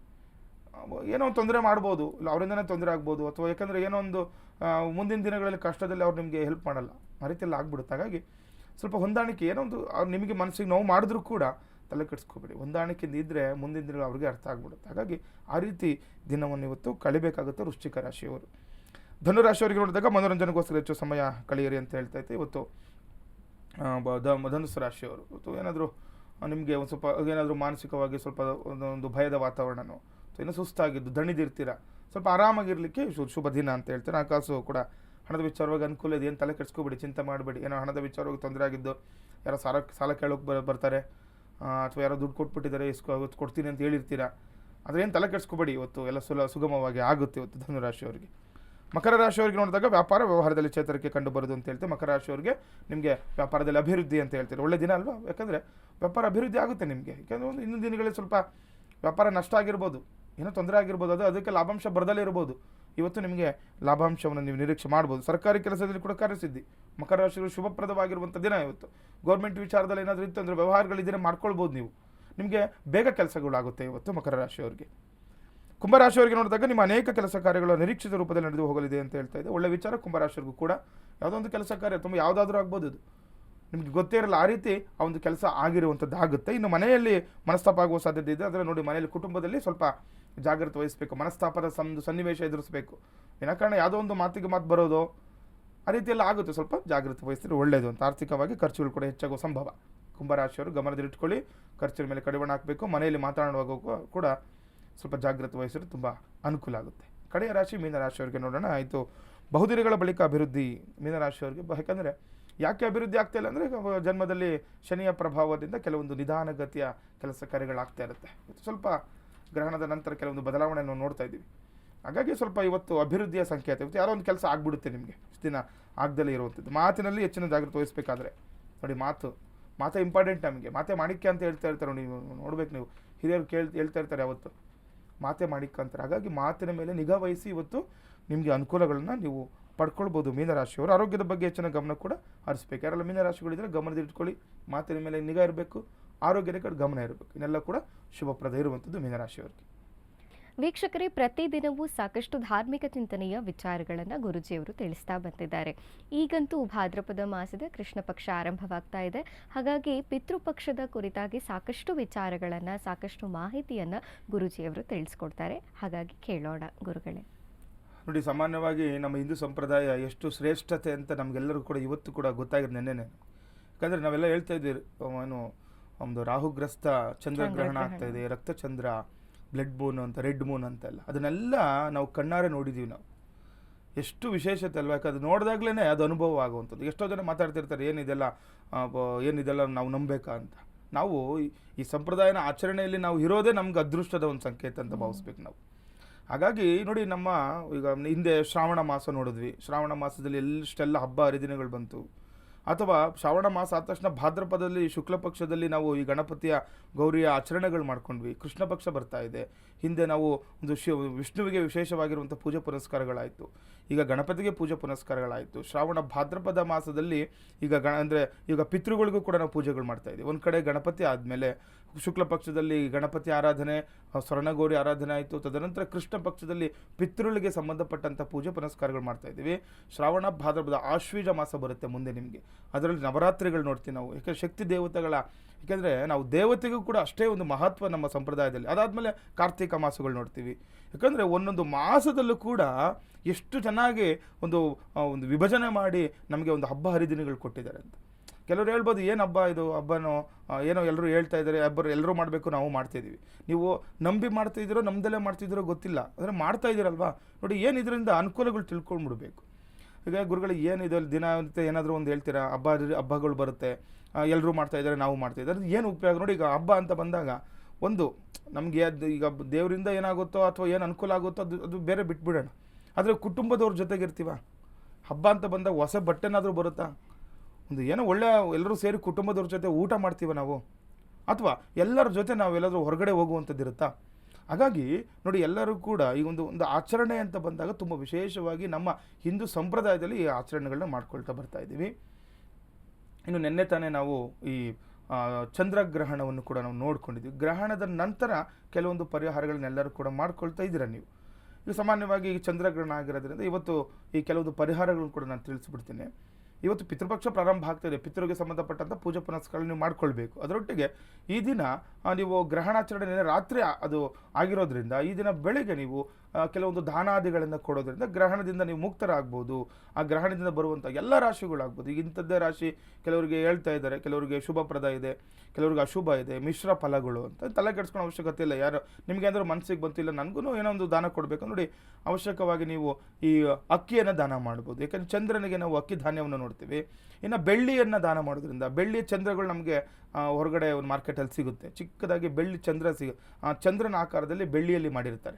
ಏನೋ ಒಂದು ತೊಂದರೆ ಮಾಡ್ಬೋದು ಇಲ್ಲ ಅವರಿಂದನೇ ತೊಂದರೆ ಆಗ್ಬೋದು, ಅಥವಾ ಯಾಕಂದರೆ ಏನೋ ಒಂದು ಮುಂದಿನ ದಿನಗಳಲ್ಲಿ ಕಷ್ಟದಲ್ಲಿ ಅವ್ರು ನಿಮಗೆ ಹೆಲ್ಪ್ ಮಾಡಲ್ಲ. ಆ ರೀತಿಯಲ್ಲಿ ಆಗ್ಬಿಡುತ್ತೆ. ಹಾಗಾಗಿ ಸ್ವಲ್ಪ ಹೊಂದಾಣಿಕೆ, ಏನೋ ಒಂದು ಅವ್ರು ನಿಮಗೆ ಮನಸ್ಸಿಗೆ ನೋವು ಮಾಡಿದ್ರೂ ಕೂಡ ತಲೆ ಕೆಡಿಸ್ಕೋಬೇಡಿ. ಹೊಂದಾಣಿಕೆಯಿಂದ ಇದ್ದರೆ ಮುಂದಿನ ದಿನಗಳು ಅವ್ರಿಗೆ ಅರ್ಥ ಆಗ್ಬಿಡುತ್ತೆ. ಹಾಗಾಗಿ ಆ ರೀತಿ ದಿನವನ್ನು ಇವತ್ತು ಕಳಿಬೇಕಾಗುತ್ತೆ ವೃಶ್ಚಿಕ ರಾಶಿಯವರು. ಧನುರಾಶಿಯವರಿಗೆ ನೋಡಿದಾಗ ಮನೋರಂಜನೆಗೋಸ್ಕರ ಹೆಚ್ಚು ಸಮಯ ಕಳೆಯಿರಿ ಅಂತ ಹೇಳ್ತಾ ಇತ್ತು ಇವತ್ತು ಧನುಸು ರಾಶಿಯವರು. ಇವತ್ತು ಏನಾದರೂ ನಿಮಗೆ ಒಂದು ಸ್ವಲ್ಪ, ಏನಾದರೂ ಮಾನಸಿಕವಾಗಿ ಸ್ವಲ್ಪ ಒಂದು ಭಯದ ವಾತಾವರಣನೋ, ಅಥವಾ ಏನೋ ಸುಸ್ತಾಗಿದ್ದು, ದಣಿದಿರ್ತೀರ, ಸ್ವಲ್ಪ ಆರಾಮಾಗಿರಲಿಕ್ಕೆ ಶುಭ ದಿನ ಅಂತ ಹೇಳ್ತಾರೆ. ಹಣಕಾಸು ಕೂಡ ಹಣದ ವಿಚಾರವಾಗಿ ಅನುಕೂಲ ಇದೆ. ಏನು ತಲೆ ಕೆಡಿಸ್ಕೋಬೇಡಿ, ಚಿಂತೆ ಮಾಡಬೇಡಿ. ಏನೋ ಹಣದ ವಿಚಾರವಾಗಿ ತೊಂದರೆ ಆಗಿದ್ದು, ಯಾರೋ ಸಾಲ ಸಾಲ ಕೇಳೋಕೆ ಬರ್ ಬರ್ತಾರೆ ಅಥವಾ ಯಾರೋ ದುಡ್ಡು ಕೊಟ್ಬಿಟ್ಟಿದ್ದಾರೆ, ಇಸ್ಕೊ, ಕೊಡ್ತೀನಿ ಅಂತ ಹೇಳಿರ್ತೀರಾ. ಆದರೆ ಏನು ತಲೆ ಕೆಡಿಸ್ಕೋಬೇಡಿ, ಇವತ್ತು ಎಲ್ಲ ಸುಲ, ಸುಗಮವಾಗಿ ಆಗುತ್ತೆ ಇವತ್ತು ಧನುರಾಶಿಯವರಿಗೆ. ಮಕರ ರಾಶಿಯವರಿಗೆ ನೋಡಿದಾಗ ವ್ಯಾಪಾರ ವ್ಯವಹಾರದಲ್ಲಿ ಚೇತರಿಕೆ ಕಂಡು ಬರೋದು ಅಂತ ಹೇಳ್ತೀವಿ ಮಕರ ರಾಶಿಯವರಿಗೆ ನಿಮಗೆ ವ್ಯಾಪಾರದಲ್ಲಿ ಅಭಿವೃದ್ಧಿ ಅಂತ ಹೇಳ್ತೀರಿ. ಒಳ್ಳೆ ದಿನ ಅಲ್ವಾ? ಯಾಕಂದರೆ ವ್ಯಾಪಾರ ಅಭಿವೃದ್ಧಿ ಆಗುತ್ತೆ ನಿಮಗೆ. ಯಾಕಂದರೆ ಒಂದು ಇನ್ನೊಂದು ದಿನಗಳಲ್ಲಿ ಸ್ವಲ್ಪ ವ್ಯಾಪಾರ ನಷ್ಟ ಆಗಿರ್ಬೋದು. ಏನೋ ತೊಂದರೆ ಆಗಿರ್ಬೋದು. ಅದು ಅದಕ್ಕೆ ಲಾಭಾಂಶ ಬರದಲ್ಲೇ ಇರ್ಬೋದು. ಇವತ್ತು ನಿಮಗೆ ಲಾಭಾಂಶವನ್ನು ನೀವು ನಿರೀಕ್ಷೆ ಮಾಡ್ಬೋದು. ಸರ್ಕಾರಿ ಕೆಲಸದಲ್ಲಿ ಕೂಡ ಕಾರ್ಯಸಿದ್ಧಿ. ಮಕರ ರಾಶಿಗಳು ಶುಭಪ್ರದವಾಗಿರುವಂಥ ದಿನ ಇವತ್ತು. ಗೌರ್ಮೆಂಟ್ ವಿಚಾರದಲ್ಲಿ ಏನಾದರೂ ಇತ್ತು ಅಂದರೆ ವ್ಯವಹಾರಗಳಿದ್ದರೆ ಮಾಡ್ಕೊಳ್ಬೋದು ನೀವು. ನಿಮಗೆ ಬೇಗ ಕೆಲಸಗಳಾಗುತ್ತೆ ಇವತ್ತು ಮಕರ ರಾಶಿಯವರಿಗೆ. ಕುಂಭರಾಶಿಯವರಿಗೆ ನೋಡಿದಾಗ ನಿಮ್ಮ ಅನೇಕ ಕೆಲಸ ಕಾರ್ಯಗಳು ನಿರೀಕ್ಷಿತ ರೂಪದಲ್ಲಿ ನಡೆದು ಹೋಗಲಿದೆ ಅಂತ ಹೇಳ್ತಾ ಇದೆ. ಒಳ್ಳೆ ವಿಚಾರ ಕುಂಭರಾಶಿಯವರಿಗೂ ಕೂಡ. ಯಾವುದೋ ಒಂದು ಕೆಲಸ ಕಾರ್ಯ, ತುಂಬ ಯಾವುದಾದ್ರೂ ಆಗ್ಬೋದು ಅದು. ನಿಮಗೆ ಗೊತ್ತೇ ಇರಲ್ಲ, ಆ ರೀತಿ ಆ ಒಂದು ಕೆಲಸ ಆಗಿರುವಂಥದ್ದು ಆಗುತ್ತೆ. ಇನ್ನು ಮನೆಯಲ್ಲಿ ಮನಸ್ತಾಪ ಆಗುವ ಸಾಧ್ಯತೆ ಇದೆ. ಅಂದರೆ ನೋಡಿ, ಮನೆಯಲ್ಲಿ ಕುಟುಂಬದಲ್ಲಿ ಸ್ವಲ್ಪ ಜಾಗ್ರತೆ ವಹಿಸಬೇಕು, ಮನಸ್ತಾಪದ ಸಂದು, ಸನ್ನಿವೇಶ ಎದುರಿಸಬೇಕು. ವಿನಾಕಾರಣ ಯಾವುದೋ ಒಂದು ಮಾತಿಗೆ ಮಾತು ಬರೋದು, ಆ ರೀತಿಯೆಲ್ಲ ಆಗುತ್ತೆ. ಸ್ವಲ್ಪ ಜಾಗ್ರತೆ ವಹಿಸಿದ್ರೆ ಒಳ್ಳೆಯದು ಅಂತ. ಆರ್ಥಿಕವಾಗಿ ಖರ್ಚುಗಳು ಕೂಡ ಹೆಚ್ಚಾಗುವ ಸಂಭವ. ಕುಂಭರಾಶಿಯವರು ಗಮನದಲ್ಲಿಟ್ಕೊಳ್ಳಿ. ಖರ್ಚಿನ ಮೇಲೆ ಕಡಿವಾಣ ಹಾಕಬೇಕು. ಮನೆಯಲ್ಲಿ ಮಾತನಾಡುವಾಗ ಕೂಡ ಸ್ವಲ್ಪ ಜಾಗ್ರತೆ ವಹಿಸಿದ್ರೆ ತುಂಬ ಅನುಕೂಲ ಆಗುತ್ತೆ. ಕಡೆಯ ರಾಶಿ ಮೀನರಾಶಿಯವರಿಗೆ ನೋಡೋಣ. ಆಯಿತು, ಬಹುದಿನಗಳ ಬಳಿಕ ಅಭಿವೃದ್ಧಿ ಮೀನರಾಶಿಯವರಿಗೆ ಯಾಕಂದರೆ ಯಾಕೆ ಅಭಿವೃದ್ಧಿ ಆಗ್ತಾ ಇಲ್ಲ ಅಂದರೆ ಜನ್ಮದಲ್ಲಿ ಶನಿಯ ಪ್ರಭಾವದಿಂದ ಕೆಲವೊಂದು ನಿಧಾನಗತಿಯ ಕೆಲಸ ಕಾರ್ಯಗಳಾಗ್ತಾ ಇರುತ್ತೆ. ಸ್ವಲ್ಪ ಗ್ರಹಣದ ನಂತರ ಕೆಲವೊಂದು ಬದಲಾವಣೆಯನ್ನು ನೋಡ್ತಾ ಇದ್ದೀವಿ. ಹಾಗಾಗಿ ಸ್ವಲ್ಪ ಇವತ್ತು ಅಭಿವೃದ್ಧಿಯ ಸಂಕೇತ, ಇವತ್ತು ಯಾರೋ ಒಂದು ಕೆಲಸ ಆಗ್ಬಿಡುತ್ತೆ ನಿಮಗೆ. ಇಷ್ಟು ದಿನ ಆಗದಲ್ಲೇ ಇರುವಂಥದ್ದು. ಮಾತಿನಲ್ಲಿ ಹೆಚ್ಚಿನ ಜಾಗ್ರತೆ ವಹಿಸಬೇಕಾದ್ರೆ ನೋಡಿ ಮಾತು, ಮಾತೇ ಇಂಪಾರ್ಟೆಂಟ್ ನಮಗೆ. ಮಾತೇ ಮಾಣಿಕ್ಯ ಅಂತ ಹೇಳ್ತಾ ಇರ್ತಾರೆ ನೋಡಿ ನೋಡ್ಬೇಕು ನೀವು. ಹಿರಿಯರು ಕೇಳ್ತಾ ಹೇಳ್ತಾ ಇರ್ತಾರೆ ಯಾವತ್ತು. ಮಾತೆ ಮಾಡಿ ಅಂತಾರೆ ಹಾಗಾಗಿ ಮಾತಿನ ಮೇಲೆ ನಿಗಾ ವಹಿಸಿ ಇವತ್ತು ನಿಮಗೆ ಅನುಕೂಲಗಳನ್ನು ನೀವು ಪಡ್ಕೊಳ್ಬೋದು. ಮೀನರಾಶಿಯವರು ಆರೋಗ್ಯದ ಬಗ್ಗೆ ಹೆಚ್ಚಿನ ಗಮನ ಕೂಡ ಹರಿಸ್ಬೇಕು. ಯಾರೆಲ್ಲ ಮೀನರಾಶಿಗಳಿದ್ರೆ ಗಮನದಲ್ಲಿಟ್ಕೊಳ್ಳಿ ಮಾತಿನ ಮೇಲೆ ನಿಗಾ ಇರಬೇಕು. ಆರೋಗ್ಯದ ಕಡೆ ಗಮನ ಇರಬೇಕು. ಇನ್ನೆಲ್ಲ ಕೂಡ ಶುಭಪ್ರದ ಇರುವಂಥದ್ದು ಮೀನರಾಶಿಯವರಿಗೆ. ವೀಕ್ಷಕರೇ ಪ್ರತಿದಿನವೂ ಸಾಕಷ್ಟು ಧಾರ್ಮಿಕ ಚಿಂತನೆಯ ವಿಚಾರಗಳನ್ನು ಗುರುಜಿಯವರು ತಿಳಿಸ್ತಾ ಬಂದಿದ್ದಾರೆ. ಈಗಂತೂ ಭಾದ್ರಪದ ಮಾಸದ ಕೃಷ್ಣ ಪಕ್ಷ ಆರಂಭವಾಗ್ತಾ ಇದೆ. ಹಾಗಾಗಿ ಪಿತೃಪಕ್ಷದ ಕುರಿತಾಗಿ ಸಾಕಷ್ಟು ವಿಚಾರಗಳನ್ನು ಸಾಕಷ್ಟು ಮಾಹಿತಿಯನ್ನು ಗುರುಜಿಯವರು ತಿಳಿಸ್ಕೊಡ್ತಾರೆ. ಹಾಗಾಗಿ ಕೇಳೋಣ ಗುರುಗಳೇ. ನೋಡಿ ಸಾಮಾನ್ಯವಾಗಿ ನಮ್ಮ ಹಿಂದೂ ಸಂಪ್ರದಾಯ ಎಷ್ಟು ಶ್ರೇಷ್ಠತೆ ಅಂತ ನಮಗೆಲ್ಲರೂ ಕೂಡ ಇವತ್ತು ಕೂಡ ಗೊತ್ತಾಗಿದೆ ನೆನ್ನೆ ಯಾಕಂದರೆ ನಾವೆಲ್ಲ ಹೇಳ್ತಾ ಇದ್ದೀವಿ ಏನು ಒಂದು ರಾಹುಗ್ರಸ್ತ ಚಂದ್ರಗ್ರಹಣ ಚಂದ್ರಗ್ರಹಣ. ಆಗ್ತಾ ಇದೆ ರಕ್ತಚಂದ್ರ ಬ್ಲಡ್ ಮೂನ್ ಅಂತ ರೆಡ್ ಮೂನ್ ಅಂತೆಲ್ಲ ಅದನ್ನೆಲ್ಲ ನಾವು ಕಣ್ಣಾರೆ ನೋಡಿದ್ದೀವಿ ನಾವು. ಎಷ್ಟು ವಿಶೇಷತೆ ಅಲ್ವಾ? ಯಾಕಂದ್ರೆ ನೋಡಿದಾಗ್ಲೇ ಅದು ಅನುಭವ ಆಗುವಂಥದ್ದು. ಎಷ್ಟೋ ಜನ ಮಾತಾಡ್ತಿರ್ತಾರೆ, ಏನಿದೆಲ್ಲ ಏನಿದೆಲ್ಲ ನಾವು ನಂಬೇಕಾ ಅಂತ. ನಾವು ಈ- ಈ ಸಂಪ್ರದಾಯನ ಆಚರಣೆಯಲ್ಲಿ ನಾವು ಇರೋದೇ ನಮ್ಗೆ ಅದೃಷ್ಟದ ಒಂದು ಸಂಕೇತ ಅಂತ ಭಾವಿಸ್ಬೇಕು ನಾವು. ಹಾಗಾಗಿ ನೋಡಿ ನಮ್ಮ, ಈಗ ಹಿಂದೆ ಶ್ರಾವಣ ಮಾಸ ನೋಡಿದ್ವಿ. ಶ್ರಾವಣ ಮಾಸದಲ್ಲಿ ಎಲ್ಲಷ್ಟೆಲ್ಲ ಹಬ್ಬ ಹರಿದಿನಗಳು ಬಂತು. ಅಥವಾ ಶ್ರಾವಣ ಮಾಸ ಆದ ತಕ್ಷಣ ಭಾದ್ರಪದದಲ್ಲಿ ಶುಕ್ಲ ಪಕ್ಷದಲ್ಲಿ ನಾವು ಈ ಗಣಪತಿಯ ಗೌರಿಯ ಆಚರಣೆಗಳು ಮಾಡ್ಕೊಂಡ್ವಿ. ಕೃಷ್ಣ ಪಕ್ಷ ಬರ್ತಾ ಇದೆ. ಹಿಂದೆ ನಾವು ಒಂದು ಶಿವ ವಿಷ್ಣುವಿಗೆ ವಿಶೇಷವಾಗಿರುವಂಥ ಪೂಜೆ ಪುನಸ್ಕಾರಗಳಾಯಿತು ಈಗ ಗಣಪತಿಗೆ ಪೂಜೆ ಪುನಸ್ಕಾರಗಳಾಯಿತು. ಶ್ರಾವಣ ಭಾದ್ರಪದ ಮಾಸದಲ್ಲಿ ಈಗ ಗಣ ಅಂದರೆ ಈಗ ಪಿತೃಗಳಿಗೂ ಕೂಡ ನಾವು ಪೂಜೆಗಳು ಮಾಡ್ತಾ ಇದ್ದೀವಿ. ಒಂದು ಕಡೆ ಗಣಪತಿ ಆದಮೇಲೆ ಶುಕ್ಲ ಪಕ್ಷದಲ್ಲಿ ಗಣಪತಿ ಆರಾಧನೆ, ಸ್ವರ್ಣಗೌರಿ ಆರಾಧನೆ ಆಯಿತು. ತದನಂತರ ಕೃಷ್ಣ ಪಕ್ಷದಲ್ಲಿ ಪಿತೃಗಳಿಗೆ ಸಂಬಂಧಪಟ್ಟಂಥ ಪೂಜೆ ಪುನಸ್ಕಾರಗಳು ಮಾಡ್ತಾ ಇದ್ದೀವಿ. ಶ್ರಾವಣ ಭಾದ್ರಪದ ಆಶ್ವೀಜ ಮಾಸ ಬರುತ್ತೆ ಮುಂದೆ ನಿಮಗೆ. ಅದರಲ್ಲಿ ನವರಾತ್ರಿಗಳು ನೋಡ್ತೀವಿ ನಾವು. ಯಾಕೆಂದರೆ ಶಕ್ತಿ ದೇವತೆಗಳ, ಯಾಕೆಂದರೆ ನಾವು ದೇವತೆಗೂ ಕೂಡ ಅಷ್ಟೇ ಒಂದು ಮಹತ್ವ ನಮ್ಮ ಸಂಪ್ರದಾಯದಲ್ಲಿ. ಅದಾದಮೇಲೆ ಕಾರ್ತಿಕ ಮಾಸಗಳು ನೋಡ್ತೀವಿ. ಯಾಕಂದರೆ ಒಂದೊಂದು ಮಾಸದಲ್ಲೂ ಕೂಡ ಎಷ್ಟು ಚೆನ್ನಾಗಿ ಒಂದು ಒಂದು ವಿಭಜನೆ ಮಾಡಿ ನಮಗೆ ಒಂದು ಹಬ್ಬ ಹರಿದಿನಗಳು ಕೊಟ್ಟಿದ್ದಾರೆ ಅಂತ. ಕೆಲವರು ಹೇಳ್ಬೋದು, ಏನು ಹಬ್ಬ ಇದು? ಹಬ್ಬನೋ ಏನೋ ಎಲ್ಲರೂ ಹೇಳ್ತಾ ಇದ್ದಾರೆ ಹಬ್ಬರು ಎಲ್ಲರೂ ಮಾಡಬೇಕು, ನಾವು ಮಾಡ್ತಿದ್ದೀವಿ ನೀವು ನಂಬಿ ಮಾಡ್ತಿದ್ದೀರೋ ನಮ್ಮದಲ್ಲೇ ಮಾಡ್ತಿದ್ದೀರೋ ಗೊತ್ತಿಲ್ಲ. ಅಂದರೆ ಮಾಡ್ತಾ ಇದ್ದೀರಲ್ವಾ? ನೋಡಿ, ಏನು ಇದರಿಂದ ಅನುಕೂಲಗಳು ತಿಳ್ಕೊಂಡ್ಬಿಡ್ಬೇಕು. ಈಗ ಗುರುಗಳು, ಏನು ಅಲ್ಲಿ ದಿನ ಏನಾದರೂ ಒಂದು ಹೇಳ್ತೀರಾ? ಹಬ್ಬ ಹಬ್ಬಗಳು ಬರುತ್ತೆ. ಎಲ್ಲರೂ ಮಾಡ್ತಾ ಇದ್ದಾರೆ, ನಾವು ಮಾಡ್ತಾ ಇದ್ದಾರೆ. ಏನು ಉಪಯೋಗ? ನೋಡಿ, ಈಗ ಹಬ್ಬ ಅಂತ ಬಂದಾಗ ಒಂದು, ನಮಗೆ ಅದು ಈಗ ದೇವರಿಂದ ಏನಾಗುತ್ತೋ ಅಥವಾ ಏನು ಅನುಕೂಲ ಆಗುತ್ತೋ ಅದು ಅದು ಬೇರೆ ಬಿಟ್ಬಿಡೋಣ. ಆದರೆ ಕುಟುಂಬದವ್ರ ಜೊತೆಗೆ ಇರ್ತೀವ? ಹಬ್ಬ ಅಂತ ಬಂದಾಗ ಹೊಸ ಬಟ್ಟೆನಾದರೂ ಬರುತ್ತಾ? ಒಂದು ಏನೋ ಒಳ್ಳೆ ಎಲ್ಲರೂ ಸೇರಿ ಕುಟುಂಬದವ್ರ ಜೊತೆ ಊಟ ಮಾಡ್ತೀವ ನಾವು? ಅಥವಾ ಎಲ್ಲರ ಜೊತೆ ನಾವು ಎಲ್ಲಾದರೂ ಹೊರಗಡೆ ಹೋಗುವಂಥದ್ದು ಇರುತ್ತಾ? ಹಾಗಾಗಿ ನೋಡಿ, ಎಲ್ಲರೂ ಕೂಡ ಈ ಒಂದು ಒಂದು ಆಚರಣೆ ಅಂತ ಬಂದಾಗ ತುಂಬ ವಿಶೇಷವಾಗಿ ನಮ್ಮ ಹಿಂದೂ ಸಂಪ್ರದಾಯದಲ್ಲಿ ಈ ಆಚರಣೆಗಳನ್ನ ಮಾಡ್ಕೊಳ್ತಾ ಬರ್ತಾ ಇದ್ದೀವಿ. ಇನ್ನು ನಿನ್ನೆ ತಾನೇ ನಾವು ಈ ಚಂದ್ರಗ್ರಹಣವನ್ನು ಕೂಡ ನಾವು ನೋಡ್ಕೊಂಡಿದ್ದೀವಿ ಗ್ರಹಣದ ನಂತರ ಕೆಲವೊಂದು ಪರಿಹಾರಗಳನ್ನೆಲ್ಲರೂ ಕೂಡ ಮಾಡ್ಕೊಳ್ತಾ ಇದ್ದೀರ ನೀವು? ಈಗ ಸಾಮಾನ್ಯವಾಗಿ ಈ ಚಂದ್ರಗ್ರಹಣ ಆಗಿರೋದ್ರಿಂದ ಇವತ್ತು ಈ ಕೆಲವೊಂದು ಪರಿಹಾರಗಳನ್ನು ಕೂಡ ನಾನು ತಿಳಿಸ್ಬಿಡ್ತೀನಿ. ಇವತ್ತು ಪಿತೃಪಕ್ಷ ಪ್ರಾರಂಭ ಆಗ್ತಾಯಿದೆ ಪಿತೃಗೆ ಸಂಬಂಧಪಟ್ಟಂಥ ಪೂಜೆ ಪುನಸ್ಕಾರ ನೀವು ಮಾಡ್ಕೊಳ್ಬೇಕು. ಅದರೊಟ್ಟಿಗೆ ಈ ದಿನ ನೀವು ಗ್ರಹಣಾಚರಣೆ ರಾತ್ರಿ ಅದು ಆಗಿರೋದ್ರಿಂದ, ಈ ದಿನ ಬೆಳಗ್ಗೆ ನೀವು ಕೆಲವೊಂದು ದಾನಾದಿಗಳನ್ನು ಕೊಡೋದ್ರಿಂದ ಗ್ರಹಣದಿಂದ ನೀವು ಮುಕ್ತರಾಗ್ಬೋದು. ಆ ಗ್ರಹಣದಿಂದ ಬರುವಂಥ ಎಲ್ಲ ರಾಶಿಗಳಾಗ್ಬೋದು. ಈಗ ಇಂಥದ್ದೇ ರಾಶಿ ಕೆಲವರಿಗೆ ಹೇಳ್ತಾ ಇದ್ದಾರೆ. ಕೆಲವರಿಗೆ ಶುಭಪ್ರದ ಇದೆ. ಕೆಲವ್ರಿಗೆ ಅಶುಭ ಇದೆ. ಮಿಶ್ರ ಫಲಗಳು ಅಂತ ತಲೆ ಕೆಡಿಸ್ಕೊಳ್ಳೋ ಅವಶ್ಯಕತೆ ಇಲ್ಲ. ಯಾರು, ನಿಮಗೆ ಮನಸ್ಸಿಗೆ ಬಂತಿಲ್ಲ ನನಗೂ ಏನೋ ಒಂದು ದಾನ ಕೊಡಬೇಕು. ನೋಡಿ, ಅವಶ್ಯಕವಾಗಿ ನೀವು ಈ ಅಕ್ಕಿಯನ್ನು ದಾನ ಮಾಡ್ಬೋದು. ಯಾಕಂದ್ರೆ ಚಂದ್ರನಿಗೆ ನಾವು ಅಕ್ಕಿ ಧಾನ್ಯವನ್ನು ನೋಡ್ತೀವಿ. ಇನ್ನು ಬೆಳ್ಳಿಯನ್ನು ದಾನ ಮಾಡೋದ್ರಿಂದ, ಬೆಳ್ಳಿಯ ಚಂದ್ರಗಳು ನಮಗೆ ಹೊರಗಡೆ ಒಂದು ಮಾರ್ಕೆಟಲ್ಲಿ ಸಿಗುತ್ತೆ. ಚಿಕ್ಕದಾಗಿ ಬೆಳ್ಳಿ ಚಂದ್ರ ಸಿಗ ಚಂದ್ರನ ಆಕಾರದಲ್ಲಿ ಬೆಳ್ಳಿಯಲ್ಲಿ ಮಾಡಿರ್ತಾರೆ.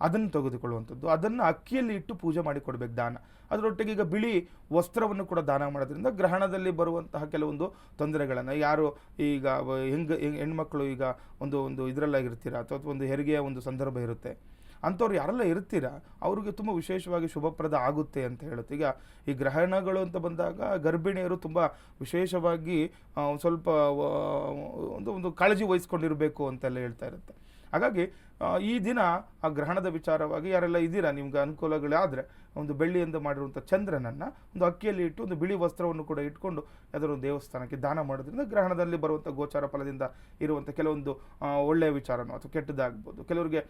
ಅದನ್ನು ತೆಗೆದುಕೊಳ್ಳುವಂಥದ್ದು. ಅದನ್ನು ಅಕ್ಕಿಯಲ್ಲಿ ಇಟ್ಟು ಪೂಜೆ ಮಾಡಿ ಕೊಡಬೇಕು ದಾನ. ಅದರೊಟ್ಟಿಗೆ ಈಗ ಬಿಳಿ ವಸ್ತ್ರವನ್ನು ಕೂಡ ದಾನ ಮಾಡೋದ್ರಿಂದ ಗ್ರಹಣದಲ್ಲಿ ಬರುವಂತಹ ಕೆಲವೊಂದು ತೊಂದರೆಗಳನ್ನು, ಯಾರು ಈಗ ಹೆಂಗ್- ಹೆಣ್ಮಕ್ಳು ಈಗ ಒಂದು ಒಂದು ಇದರಲ್ಲಾಗಿರ್ತೀರ ಅಥವಾ ಒಂದು ಹೆರಿಗೆಯ ಒಂದು ಸಂದರ್ಭ ಇರುತ್ತೆ. ಅಂಥವ್ರು ಯಾರೆಲ್ಲ ಇರ್ತೀರ, ಅವ್ರಿಗೆ ತುಂಬ ವಿಶೇಷವಾಗಿ ಶುಭಪ್ರದ ಆಗುತ್ತೆ ಅಂತ ಹೇಳುತ್ತೆ. ಈಗ ಈ ಗ್ರಹಣಗಳು ಅಂತ ಬಂದಾಗ ಗರ್ಭಿಣಿಯರು ತುಂಬ ವಿಶೇಷವಾಗಿ ಸ್ವಲ್ಪ ಒಂದು ಒಂದು ಕಾಳಜಿ ವಹಿಸ್ಕೊಂಡಿರಬೇಕು ಅಂತೆಲ್ಲ ಹೇಳ್ತಾ ಇರುತ್ತೆ. ಹಾಗಾಗಿ ಈ ದಿನ ಆ ಗ್ರಹಣದ ವಿಚಾರವಾಗಿ ಯಾರೆಲ್ಲ ಇದ್ದೀರಾ, ನಿಮ್ಗೆ ಅನುಕೂಲಗಳಾದರೆ ಒಂದು ಬೆಳ್ಳಿಯಿಂದ ಮಾಡಿರುವಂಥ ಚಂದ್ರನನ್ನು ಒಂದು ಅಕ್ಕಿಯಲ್ಲಿ ಇಟ್ಟು ಒಂದು ಬಿಳಿ ವಸ್ತ್ರವನ್ನು ಕೂಡ ಇಟ್ಕೊಂಡು ಯಾವ್ದಾದ್ರು ದೇವಸ್ಥಾನಕ್ಕೆ ದಾನ ಮಾಡೋದ್ರಿಂದ ಗ್ರಹಣದಲ್ಲಿ ಬರುವಂಥ ಗೋಚಾರ ಫಲದಿಂದ ಇರುವಂಥ ಕೆಲವೊಂದು ಒಳ್ಳೆಯ ವಿಚಾರನೋ ಅಥವಾ ಕೆಟ್ಟದಾಗ್ಬೋದು ಕೆಲವರಿಗೆ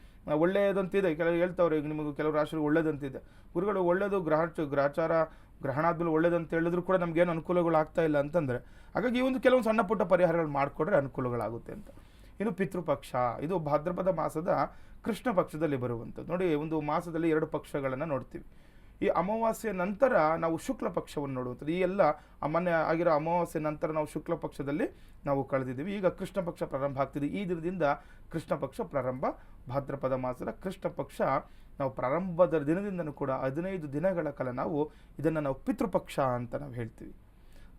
ಒಳ್ಳೆಯದಂತಿದೆ. ಕೆಲವರು ಹೇಳ್ತಾವ್ರೆ, ಈಗ ನಿಮಗೆ ಕೆಲವು ರಾಶಿಗಳು ಒಳ್ಳೆಯದಂತಿದೆ. ಗುರುಗಳು, ಒಳ್ಳೆಯದು ಗ್ರಹ, ಗ್ರಹಚಾರ ಗ್ರಹಣ ಆದ್ಮೇಲೆ ಒಳ್ಳೇದಂತ ಹೇಳಿದ್ರು ಕೂಡ ನಮ್ಗೇನು ಅನುಕೂಲಗಳು ಆಗ್ತಾ ಇಲ್ಲ ಅಂತಂದರೆ, ಹಾಗಾಗಿ ಈ ಒಂದು ಕೆಲವೊಂದು ಸಣ್ಣ ಪುಟ್ಟ ಪರಿಹಾರಗಳು ಮಾಡಿಕೊಡ್ರೆ ಅನುಕೂಲಗಳಾಗುತ್ತೆ ಅಂತ. ಇನ್ನು ಪಿತೃಪಕ್ಷ, ಇದು ಭಾದ್ರಪದ ಮಾಸದ ಕೃಷ್ಣ ಪಕ್ಷದಲ್ಲಿ ಬರುವಂಥದ್ದು. ನೋಡಿ, ಒಂದು ಮಾಸದಲ್ಲಿ ಎರಡು ಪಕ್ಷಗಳನ್ನು ನೋಡ್ತೀವಿ. ಈ ಅಮಾವಾಸ್ಯೆ ನಂತರ ನಾವು ಶುಕ್ಲ ಪಕ್ಷವನ್ನು ನೋಡುವಂಥದ್ದು. ಈ ಎಲ್ಲ ಮೊನ್ನೆ ಆಗಿರೋ ಅಮಾವಾಸ್ಯೆ ನಂತರ ನಾವು ಶುಕ್ಲ ಪಕ್ಷದಲ್ಲಿ ನಾವು ಕಳೆದಿದ್ದೀವಿ. ಈಗ ಕೃಷ್ಣ ಪಕ್ಷ ಪ್ರಾರಂಭ ಆಗ್ತಿದೆ. ಈ ದಿನದಿಂದ ಕೃಷ್ಣ ಪಕ್ಷ ಪ್ರಾರಂಭ. ಭಾದ್ರಪದ ಮಾಸದ ಕೃಷ್ಣ ಪಕ್ಷ ನಾವು ಪ್ರಾರಂಭದ ದಿನದಿಂದನೂ ಕೂಡ ಹದಿನೈದು ದಿನಗಳ ಕಾಲ ನಾವು ಇದನ್ನು ನಾವು ಪಿತೃಪಕ್ಷ ಅಂತ ನಾವು ಹೇಳ್ತೀವಿ.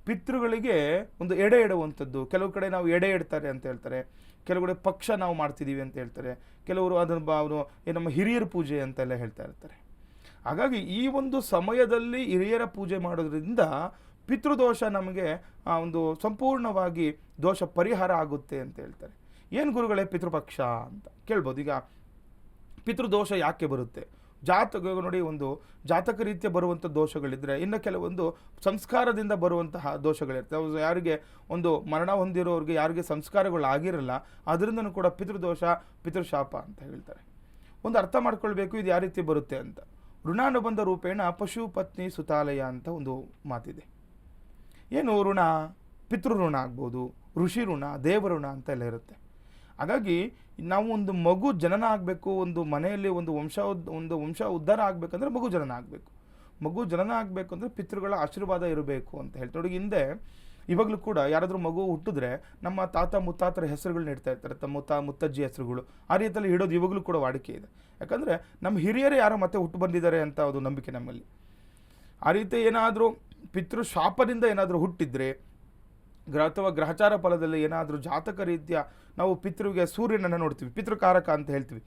ಪಿತೃಗಳಿಗೆ ಒಂದು ಎಡೆ ಇಡುವಂಥದ್ದು. ಕೆಲವು ಕಡೆ ನಾವು ಎಡೆ ಇಡ್ತಾರೆ ಅಂತ ಹೇಳ್ತಾರೆ. ಕೆಲವು ಕಡೆ ಪಕ್ಷ ನಾವು ಮಾಡ್ತಿದ್ದೀವಿ ಅಂತ ಹೇಳ್ತಾರೆ. ಕೆಲವರು ಅದನ್ನು ಅವರು ನಮ್ಮ ಹಿರಿಯರ ಪೂಜೆ ಅಂತೆಲ್ಲ ಹೇಳ್ತಾ ಇರ್ತಾರೆ. ಹಾಗಾಗಿ ಈ ಒಂದು ಸಮಯದಲ್ಲಿ ಹಿರಿಯರ ಪೂಜೆ ಮಾಡೋದ್ರಿಂದ ಪಿತೃದೋಷ ನಮಗೆ ಆ, ಒಂದು ಸಂಪೂರ್ಣವಾಗಿ ದೋಷ ಪರಿಹಾರ ಆಗುತ್ತೆ ಅಂತ ಹೇಳ್ತಾರೆ. ಏನು ಗುರುಗಳೇ ಪಿತೃಪಕ್ಷ ಅಂತ ಕೇಳ್ಬೋದು. ಈಗ ಪಿತೃದೋಷ ಯಾಕೆ ಬರುತ್ತೆ? ಜಾತಕ ನೋಡಿ ಒಂದು ಜಾತಕ ರೀತಿಯ ಬರುವಂಥ ದೋಷಗಳಿದ್ರೆ ಇನ್ನು ಕೆಲವೊಂದು ಸಂಸ್ಕಾರದಿಂದ ಬರುವಂತಹ ದೋಷಗಳಿರ್ತವೆ ಯಾರಿಗೆ ಒಂದು ಮರಣ ಹೊಂದಿರೋರಿಗೆ ಯಾರಿಗೆ ಸಂಸ್ಕಾರಗಳು ಆಗಿರಲ್ಲ ಅದರಿಂದನೂ ಕೂಡ ಪಿತೃದೋಷ ಪಿತೃಶಾಪ ಅಂತ ಹೇಳ್ತಾರೆ. ಒಂದು ಅರ್ಥ ಮಾಡ್ಕೊಳ್ಬೇಕು ಇದು ಯಾವ ರೀತಿ ಬರುತ್ತೆ ಅಂತ. ಋಣಾನುಬಂಧ ರೂಪೇಣ ಪಶು ಪತ್ನಿ ಸುತಾಲಯ ಅಂತ ಒಂದು ಮಾತಿದೆ. ಏನು ಋಣ? ಪಿತೃಋಣ ಆಗ್ಬೋದು ಋಷಿ ಋಣ ದೇವಋಣ ಅಂತ ಎಲ್ಲ ಇರುತ್ತೆ. ಹಾಗಾಗಿ ನಾವು ಒಂದು ಮಗು ಜನನ ಆಗಬೇಕು, ಒಂದು ಮನೆಯಲ್ಲಿ ಒಂದು ವಂಶ ಒಂದು ವಂಶ ಉದ್ಧಾರ ಆಗಬೇಕಂದ್ರೆ ಮಗು ಜನನ ಆಗಬೇಕು. ಮಗು ಜನನ ಆಗಬೇಕು ಅಂದರೆ ಪಿತೃಗಳ ಆಶೀರ್ವಾದ ಇರಬೇಕು ಅಂತ ಹೇಳ್ತಾರೆ. ಹಿಂದೆ ಇವಾಗಲೂ ಕೂಡ ಯಾರಾದರೂ ಮಗು ಹುಟ್ಟಿದ್ರೆ ನಮ್ಮ ತಾತ ಮುತ್ತಾತರ ಹೆಸರುಗಳನ್ನ ಇಡ್ತಾ ಇರ್ತಾರೆ, ತಮ್ಮ ಮುತ್ತ, ಮುತ್ತಜ್ಜಿ ಹೆಸರುಗಳು. ಆ ರೀತಿಯಲ್ಲಿ ಇಡೋದು ಇವಾಗಲೂ ಕೂಡ ವಾಡಿಕೆ ಇದೆ. ಯಾಕಂದರೆ ನಮ್ಮ ಹಿರಿಯರೇ ಯಾರೋ ಮತ್ತೆ ಹುಟ್ಟು ಬಂದಿದ್ದಾರೆ ಅಂತ ಅದು ನಂಬಿಕೆ ನಮ್ಮಲ್ಲಿ. ಆ ರೀತಿ ಏನಾದರೂ ಪಿತೃ ಶಾಪದಿಂದ ಏನಾದರೂ ಹುಟ್ಟಿದ್ರೆ ಗ್ರಹ ಅಥವಾ ಗ್ರಹಚಾರ ಫಲದಲ್ಲಿ ಏನಾದರೂ ಜಾತಕ ರೀತಿಯ ನಾವು ಪಿತೃಗೆ ಸೂರ್ಯನನ್ನು ನೋಡ್ತೀವಿ, ಪಿತೃಕಾರಕ ಅಂತ ಹೇಳ್ತೀವಿ.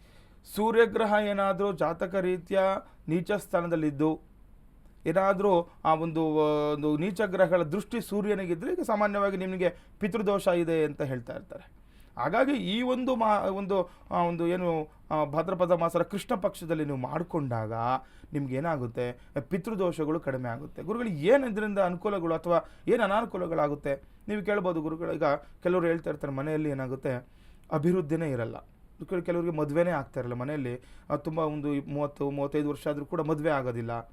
ಸೂರ್ಯಗ್ರಹ ಏನಾದರೂ ಜಾತಕ ರೀತಿಯ ನೀಚ ಸ್ಥಾನದಲ್ಲಿದ್ದು ಏನಾದರೂ ಆ ಒಂದು ಒಂದು ನೀಚ ಗ್ರಹಗಳ ದೃಷ್ಟಿ ಸೂರ್ಯನಿಗಿದ್ರೆ ಈಗ ಸಾಮಾನ್ಯವಾಗಿ ನಿಮಗೆ ಪಿತೃದೋಷ ಇದೆ ಅಂತ ಹೇಳ್ತಾ ಇರ್ತಾರೆ. ಹಾಗಾಗಿ ಈ ಒಂದು ಮಾ, ಒಂದು ಒಂದು ಏನು ಭದ್ರಪದ ಮಾಸರ ಕೃಷ್ಣ ಪಕ್ಷದಲ್ಲಿ ನೀವು ಮಾಡಿಕೊಂಡಾಗ ನಿಮ್ಗೆ ಏನಾಗುತ್ತೆ? ಪಿತೃದೋಷಗಳು ಕಡಿಮೆ ಆಗುತ್ತೆ. ಗುರುಗಳು, ಏನು ಇದರಿಂದ ಅನುಕೂಲಗಳು ಅಥವಾ ಏನು ಅನಾನುಕೂಲಗಳಾಗುತ್ತೆ? ನೀವು ಕೇಳ್ಬೋದು ಗುರುಗಳು, ಈಗ ಕೆಲವರು ಹೇಳ್ತಾ ಇರ್ತಾರೆ, ಮನೆಯಲ್ಲಿ ಏನಾಗುತ್ತೆ? ಅಭಿವೃದ್ಧಿನೇ ಇರಲ್ಲ. ಕೆಲ- ಕೆಲವರಿಗೆ ಮದುವೆನೇ ಆಗ್ತಾ ಇರಲ್ಲ ಮನೆಯಲ್ಲಿ. ತುಂಬ ಒಂದು ಮೂವತ್ತು, ಮೂವತ್ತೈದು ವರ್ಷ ಆದರೂ ಕೂಡ ಮದುವೆ ಆಗೋದಿಲ್ಲ.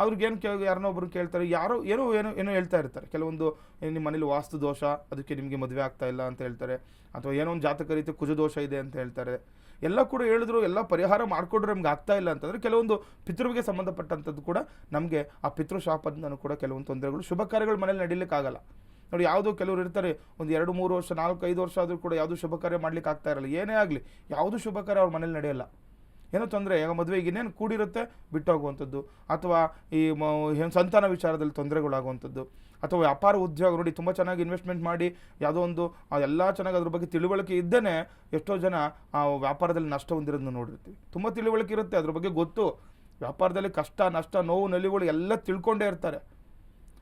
ಅವ್ರಿಗೇನು ಕೇ ಯಾರನ್ನೋ ಒಬ್ಬರು ಕೇಳ್ತಾರೆ, ಯಾರೋ ಏನೋ ಏನೋ ಏನೋ ಹೇಳ್ತಾ ಇರ್ತಾರೆ. ಕೆಲವೊಂದು ನಿಮ್ಮ ಮನೇಲಿ ವಾಸ್ತು ದೋಷ, ಅದಕ್ಕೆ ನಿಮಗೆ ಮದುವೆ ಆಗ್ತಾ ಇಲ್ಲ ಅಂತ ಹೇಳ್ತಾರೆ. ಅಥವಾ ಏನೋ ಒಂದು ಜಾತಕ ರೀತಿ ಕುಜ ದೋಷ ಇದೆ ಅಂತ ಹೇಳ್ತಾರೆ. ಎಲ್ಲ ಕೂಡ ಹೇಳಿದ್ರು, ಎಲ್ಲ ಪರಿಹಾರ ಮಾಡಿಕೊಡ್ರೆ ನಮ್ಗೆ ಆಗ್ತಾ ಇಲ್ಲ ಅಂತಂದರೆ ಕೆಲವೊಂದು ಪಿತೃವಿಗೆ ಸಂಬಂಧಪಟ್ಟಂಥದ್ದು ಕೂಡ ನಮಗೆ ಆ ಪಿತೃ ಶಾಪದಿಂದನೂ ಕೂಡ ಕೆಲವೊಂದು ತೊಂದರೆಗಳು, ಶುಭ ಕಾರ್ಯಗಳು ಮನೇಲಿ ನಡೀಲಿಕ್ಕಾಗಲ್ಲ ನೋಡಿ, ಯಾವುದೋ ಕೆಲವರು ಇರ್ತಾರೆ, ಒಂದು ಎರಡು, ಮೂರು ವರ್ಷ, ನಾಲ್ಕು, ಐದು ವರ್ಷ ಆದರೂ ಕೂಡ ಯಾವುದೂ ಶುಭ ಕಾರ್ಯ ಮಾಡ್ಲಿಕ್ಕೆ ಆಗ್ತಾ ಇರಲ್ಲ. ಏನೇ ಆಗಲಿ, ಯಾವುದು ಶುಭ ಕಾರ್ಯ ಅವ್ರ ಮನೇಲಿ ನಡೆಯಲ್ಲ. ಏನೋ ತೊಂದರೆ ಈಗ ಮದುವೆಗೆ ಇನ್ನೇನು ಕೂಡಿರುತ್ತೆ, ಬಿಟ್ಟೋಗುವಂಥದ್ದು. ಅಥವಾ ಈ ಏನ್ ಸಂತಾನ ವಿಚಾರದಲ್ಲಿ ತೊಂದರೆಗಳಾಗುವಂಥದ್ದು. ಅಥವಾ ವ್ಯಾಪಾರ ಉದ್ಯೋಗ ನೋಡಿ, ತುಂಬ ಚೆನ್ನಾಗಿ ಇನ್ವೆಸ್ಟ್ಮೆಂಟ್ ಮಾಡಿ, ಯಾವುದೋ ಒಂದು ಎಲ್ಲ ಚೆನ್ನಾಗಿ ಅದ್ರ ಬಗ್ಗೆ ತಿಳುವಳಿಕೆ ಇದ್ದೇನೆ ಎಷ್ಟೋ ಜನ ಆ ವ್ಯಾಪಾರದಲ್ಲಿ ನಷ್ಟ ಹೊಂದಿರೋದನ್ನ ನೋಡಿರ್ತೀವಿ. ತುಂಬ ತಿಳುವಳಿಕೆ ಇರುತ್ತೆ, ಅದ್ರ ಬಗ್ಗೆ ಗೊತ್ತು. ವ್ಯಾಪಾರದಲ್ಲಿ ಕಷ್ಟ, ನಷ್ಟ, ನೋವು ನಲಿಗಳು ಎಲ್ಲ ತಿಳ್ಕೊಂಡೇ ಇರ್ತಾರೆ.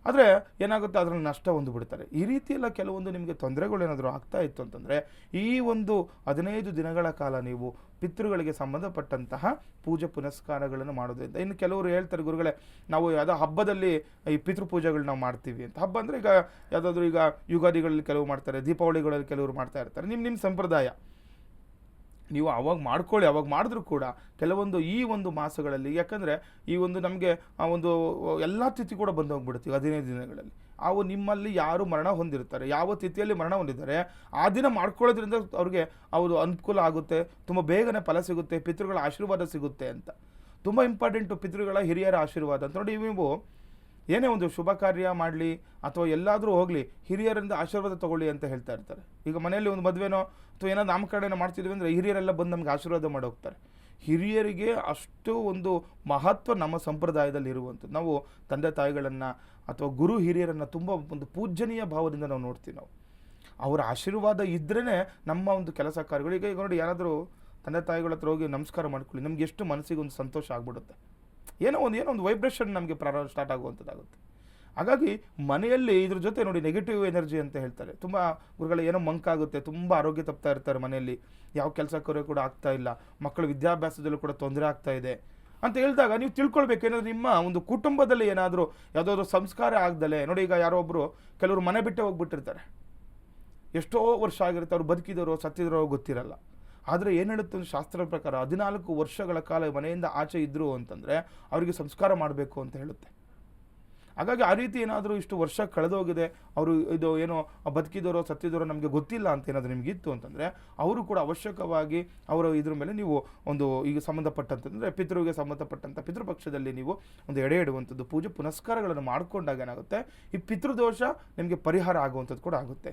ಆದರೆ ಏನಾಗುತ್ತೆ? ಅದರ ನಷ್ಟ ಒಂದು ಬಿಡ್ತಾರೆ. ಈ ರೀತಿ ಎಲ್ಲ ಕೆಲವೊಂದು ನಿಮಗೆ ತೊಂದರೆಗಳು ಏನಾದರೂ ಆಗ್ತಾ ಇತ್ತು ಅಂತಂದರೆ, ಈ ಒಂದು ಹದಿನೈದು ದಿನಗಳ ಕಾಲ ನೀವು ಪಿತೃಗಳಿಗೆ ಸಂಬಂಧಪಟ್ಟಂತಹ ಪೂಜೆ ಪುನಸ್ಕಾರಗಳನ್ನು ಮಾಡೋದ್ರಿಂದ, ಇನ್ನು ಕೆಲವರು ಹೇಳ್ತಾರೆ, ಗುರುಗಳೇ, ನಾವು ಯಾವುದೋ ಹಬ್ಬದಲ್ಲಿ ಈ ಪಿತೃಪೂಜೆಗಳು ನಾವು ಮಾಡ್ತೀವಿ ಅಂತ. ಹಬ್ಬ ಅಂದರೆ ಈಗ ಯಾವುದಾದ್ರೂ ಈಗ ಯುಗಾದಿಗಳಲ್ಲಿ ಕೆಲವು ಮಾಡ್ತಾರೆ, ದೀಪಾವಳಿಗಳಲ್ಲಿ ಕೆಲವರು ಮಾಡ್ತಾ ಇರ್ತಾರೆ. ನಿಮ್ಮ ನಿಮ್ಮ ಸಂಪ್ರದಾಯ. ನೀವು ಅವಾಗ ಮಾಡ್ಕೊಳ್ಳಿ, ಅವಾಗ ಮಾಡಿದ್ರು ಕೂಡ ಕೆಲವೊಂದು ಈ ಒಂದು ಮಾಸಗಳಲ್ಲಿ, ಯಾಕಂದರೆ ಈ ಒಂದು ನಮಗೆ ಆ ಒಂದು ಎಲ್ಲ ತಿಥಿ ಕೂಡ ಬಂದು ಹೋಗ್ಬಿಡುತ್ತೆ ಹದಿನೈದು ದಿನಗಳಲ್ಲಿ. ಅವು ನಿಮ್ಮಲ್ಲಿ ಯಾರು ಮರಣ ಹೊಂದಿರ್ತಾರೆ, ಯಾವ ತಿಥಿಯಲ್ಲಿ ಮರಣ ಹೊಂದಿದ್ದಾರೆ, ಆ ದಿನ ಮಾಡ್ಕೊಳ್ಳೋದ್ರಿಂದ ಅವ್ರಿಗೆ ಅವರು ಅನುಕೂಲ ಆಗುತ್ತೆ, ತುಂಬ ಬೇಗನೆ ಫಲ ಸಿಗುತ್ತೆ, ಪಿತೃಗಳ ಆಶೀರ್ವಾದ ಸಿಗುತ್ತೆ ಅಂತ. ತುಂಬ ಇಂಪಾರ್ಟೆಂಟು ಪಿತೃಗಳ ಹಿರಿಯರ ಆಶೀರ್ವಾದ ಅಂತ. ನೋಡಿ, ನೀವು ಏನೇ ಒಂದು ಶುಭ ಕಾರ್ಯ ಮಾಡಲಿ ಅಥವಾ ಎಲ್ಲಾದರೂ ಹೋಗಲಿ, ಹಿರಿಯರಿಂದ ಆಶೀರ್ವಾದ ತಗೊಳ್ಳಿ ಅಂತ ಹೇಳ್ತಾ ಇರ್ತಾರೆ. ಈಗ ಮನೆಯಲ್ಲಿ ಒಂದು ಮದುವೆನೋ ಅಥವಾ ಏನೋ ನಾಮಕರಣ ಮಾಡ್ತಿದ್ವಿ ಅಂದರೆ ಹಿರಿಯರೆಲ್ಲ ಬಂದು ನಮಗೆ ಆಶೀರ್ವಾದ ಮಾಡಿ ಹೋಗ್ತಾರೆ ಹಿರಿಯರಿಗೆ ಅಷ್ಟು ಒಂದು ಮಹತ್ವ ನಮ್ಮ ಸಂಪ್ರದಾಯದಲ್ಲಿ ಇರುವಂಥದ್ದು. ನಾವು ತಂದೆ ತಾಯಿಗಳನ್ನು ಅಥವಾ ಗುರು ಹಿರಿಯರನ್ನು ತುಂಬ ಒಂದು ಪೂಜ್ಯನೀಯ ಭಾವದಿಂದ ನಾವು ನೋಡ್ತೀವಿ ನಾವು. ಅವರ ಆಶೀರ್ವಾದ ಇದ್ರೇ ನಮ್ಮ ಒಂದು ಕೆಲಸ ಕಾರ್ಯಗಳು. ಈಗ ಈಗ ನೋಡಿ ಯಾರಾದರೂ ತಂದೆ ತಾಯಿಗಳ ಹತ್ರ ಹೋಗಿ ನಮಸ್ಕಾರ ಮಾಡ್ಕೊಳ್ಳಿ, ನಮ್ಗೆ ಎಷ್ಟು ಮನಸ್ಸಿಗೆ ಒಂದು ಸಂತೋಷ ಆಗ್ಬಿಡುತ್ತೆ. ಏನೋ ಒಂದು ಏನೋ ಒಂದು ವೈಬ್ರೇಷನ್ ನಮಗೆ ಪ್ರಾರಂಭ ಸ್ಟಾರ್ಟ್ ಆಗುವಂಥದ್ದಾಗುತ್ತೆ. ಹಾಗಾಗಿ ಮನೆಯಲ್ಲಿ ಇದ್ರ ಜೊತೆ ನೋಡಿ ನೆಗೆಟಿವ್ ಎನರ್ಜಿ ಅಂತ ಹೇಳ್ತಾರೆ. ತುಂಬ ಗುರುಗಳ, ಏನೋ ಮಂಕಾಗುತ್ತೆ ತುಂಬ ಆರೋಗ್ಯ ತಪ್ತಾ ಇರ್ತಾರೆ ಮನೆಯಲ್ಲಿ. ಯಾವ ಕೆಲಸ ಕರೆ ಕೂಡ ಆಗ್ತಾ ಇಲ್ಲ. ಮಕ್ಕಳ ವಿದ್ಯಾಭ್ಯಾಸದಲ್ಲೂ ಕೂಡ ತೊಂದರೆ ಆಗ್ತಾ ಇದೆ. ಅಂತ ಹೇಳಿದಾಗ ನೀವು ತಿಳ್ಕೊಳ್ಬೇಕು, ಏನಾದರೂ ನಿಮ್ಮ ಒಂದು ಕುಟುಂಬದಲ್ಲಿ ಏನಾದರೂ ಯಾವುದಾದ್ರು ಸಂಸ್ಕಾರ ಆಗ್ದಲೆ, ನೋಡಿ ಈಗ ಯಾರೋ ಒಬ್ಬರು ಕೆಲವರು ಮನೆ ಬಿಟ್ಟೆ ಹೋಗ್ಬಿಟ್ಟಿರ್ತಾರೆ. ಎಷ್ಟೋ ವರ್ಷ ಆಗಿರುತ್ತೆ, ಅವ್ರು ಬದುಕಿದರೋ, ಸತ್ತಿದರೋ ಗೊತ್ತಿರಲ್ಲ. ಆದರೆ ಏನು ಹೇಳುತ್ತೆ ಶಾಸ್ತ್ರದ ಪ್ರಕಾರ ಹದಿನಾಲ್ಕು ವರ್ಷಗಳ ಕಾಲ ಮನೆಯಿಂದ ಆಚೆ ಇದ್ದರು ಅಂತಂದರೆ ಅವರಿಗೆ ಸಂಸ್ಕಾರ ಮಾಡಬೇಕು ಅಂತ ಹೇಳುತ್ತೆ. ಹಾಗಾಗಿ ಆ ರೀತಿ ಏನಾದರೂ ಇಷ್ಟು ವರ್ಷ ಕಳೆದೋಗಿದೆ, ಅವರು ಇದು ಏನೋ ಬದುಕಿದರೋ ಸತ್ತಿದರೋ ನಮಗೆ ಗೊತ್ತಿಲ್ಲ ಅಂತ ಏನಾದರೂ ನಿಮಗಿತ್ತು ಅಂತಂದರೆ ಅವರು ಕೂಡ ಅವಶ್ಯಕವಾಗಿ ಅವರ ಇದ್ರ ಮೇಲೆ ನೀವು ಒಂದು ಈಗ ಸಂಬಂಧಪಟ್ಟಂತಂದರೆ ಪಿತೃಗೆ ಸಂಬಂಧಪಟ್ಟಂಥ ಪಿತೃಪಕ್ಷದಲ್ಲಿ ನೀವು ಒಂದು ಎಡೆ ಇಡುವಂಥದ್ದು ಪೂಜೆ ಪುನಸ್ಕಾರಗಳನ್ನು ಮಾಡಿಕೊಂಡಾಗ ಏನಾಗುತ್ತೆ? ಈ ಪಿತೃದೋಷ ನಿಮಗೆ ಪರಿಹಾರ ಆಗುವಂಥದ್ದು ಕೂಡ ಆಗುತ್ತೆ.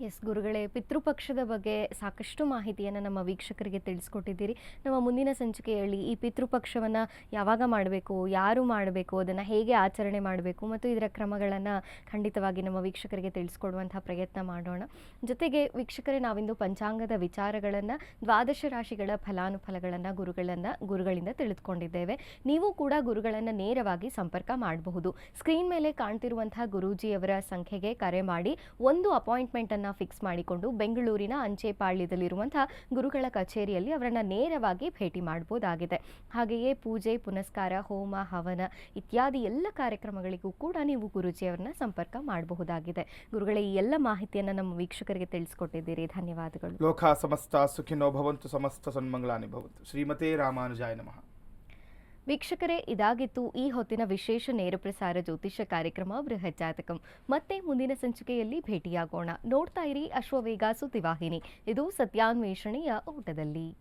ಎಸ್ ಗುರುಗಳೇ, ಪಿತೃಪಕ್ಷದ ಬಗ್ಗೆ ಸಾಕಷ್ಟು ಮಾಹಿತಿಯನ್ನು ನಮ್ಮ ವೀಕ್ಷಕರಿಗೆ ತಿಳಿಸ್ಕೊಟ್ಟಿದ್ದೀರಿ. ನಮ್ಮ ಮುಂದಿನ ಸಂಚಿಕೆಯಲ್ಲಿ ಈ ಪಿತೃಪಕ್ಷವನ್ನು ಯಾವಾಗ ಮಾಡಬೇಕು, ಯಾರು ಮಾಡಬೇಕು, ಅದನ್ನು ಹೇಗೆ ಆಚರಣೆ ಮಾಡಬೇಕು ಮತ್ತು ಇದರ ಕ್ರಮಗಳನ್ನು ಖಂಡಿತವಾಗಿ ನಮ್ಮ ವೀಕ್ಷಕರಿಗೆ ತಿಳಿಸ್ಕೊಡುವಂತಹ ಪ್ರಯತ್ನ ಮಾಡೋಣ. ಜೊತೆಗೆ ವೀಕ್ಷಕರೇ, ನಾವಿಂದು ಪಂಚಾಂಗದ ವಿಚಾರಗಳನ್ನು, ದ್ವಾದಶ ರಾಶಿಗಳ ಫಲಾನುಫಲಗಳನ್ನು ಗುರುಗಳನ್ನು, ಗುರುಗಳಿಂದ ತಿಳಿದುಕೊಂಡಿದ್ದೇವೆ. ನೀವು ಕೂಡ ಗುರುಗಳನ್ನು ನೇರವಾಗಿ ಸಂಪರ್ಕ ಮಾಡಬಹುದು. ಸ್ಕ್ರೀನ್ ಮೇಲೆ ಕಾಣ್ತಿರುವಂತಹ ಗುರೂಜಿಯವರ ಸಂಖ್ಯೆಗೆ ಕರೆ ಮಾಡಿ, ಒಂದು ಅಪಾಯಿಂಟ್ಮೆಂಟನ್ನು ಫಿಕ್ಸ್ ಮಾಡಿಕೊಂಡು ಬೆಂಗಳೂರಿನ ಅಂಚೆಪಾಳ್ಯದಲ್ಲಿರುವಂತಹ ಗುರುಗಳ ಕಚೇರಿಯಲ್ಲಿ ಅವರನ್ನು ನೇರವಾಗಿ ಭೇಟಿ ಮಾಡಬಹುದಾಗಿದೆ ಹಾಗೆಯೇ ಪೂಜೆ, ಪುನಸ್ಕಾರ, ಹೋಮ, ಹವನ ಇತ್ಯಾದಿ ಎಲ್ಲ ಕಾರ್ಯಕ್ರಮಗಳಿಗೂ ಕೂಡ ನೀವು ಗುರುಜಿಯವರನ್ನ ಸಂಪರ್ಕ ಮಾಡಬಹುದಾಗಿದೆ. ಗುರುಗಳೇ, ಈ ಎಲ್ಲ ಮಾಹಿತಿಯನ್ನು ನಮ್ಮ ವೀಕ್ಷಕರಿಗೆ ತಿಳಿಸ್ಕೊಟ್ಟಿದ್ದೀರಿ. ಧನ್ಯವಾದಗಳು. ಲೋಕ ಸಮಸ್ತ ಸುಖಿನೋ ಭವಂತು, ಸಮಸ್ತ ಸನ್ಮಂಗಳಾನಿ ಭವಂತು. ಶ್ರೀಮತೇ ರಾಮಾನುಜಾಯ ನಮಃ. ವೀಕ್ಷಕರೇ, ಇದಾಗಿತ್ತು ಈ ಹೊತ್ತಿನ ವಿಶೇಷ ನೇರ ಪ್ರಸಾರ ಜ್ಯೋತಿಷ್ಯ ಕಾರ್ಯಕ್ರಮ ಬೃಹತ್ ಜಾತಕಂ. ಮತ್ತೆ ಮುಂದಿನ ಸಂಚಿಕೆಯಲ್ಲಿ ಭೇಟಿಯಾಗೋಣ. ನೋಡ್ತಾ ಇರಿ ಅಶ್ವವೇಗ ಸುದ್ದಿವಾಹಿನಿ. ಇದು ಸತ್ಯಾನ್ವೇಷಣೆಯ ಓಟದಲ್ಲಿ.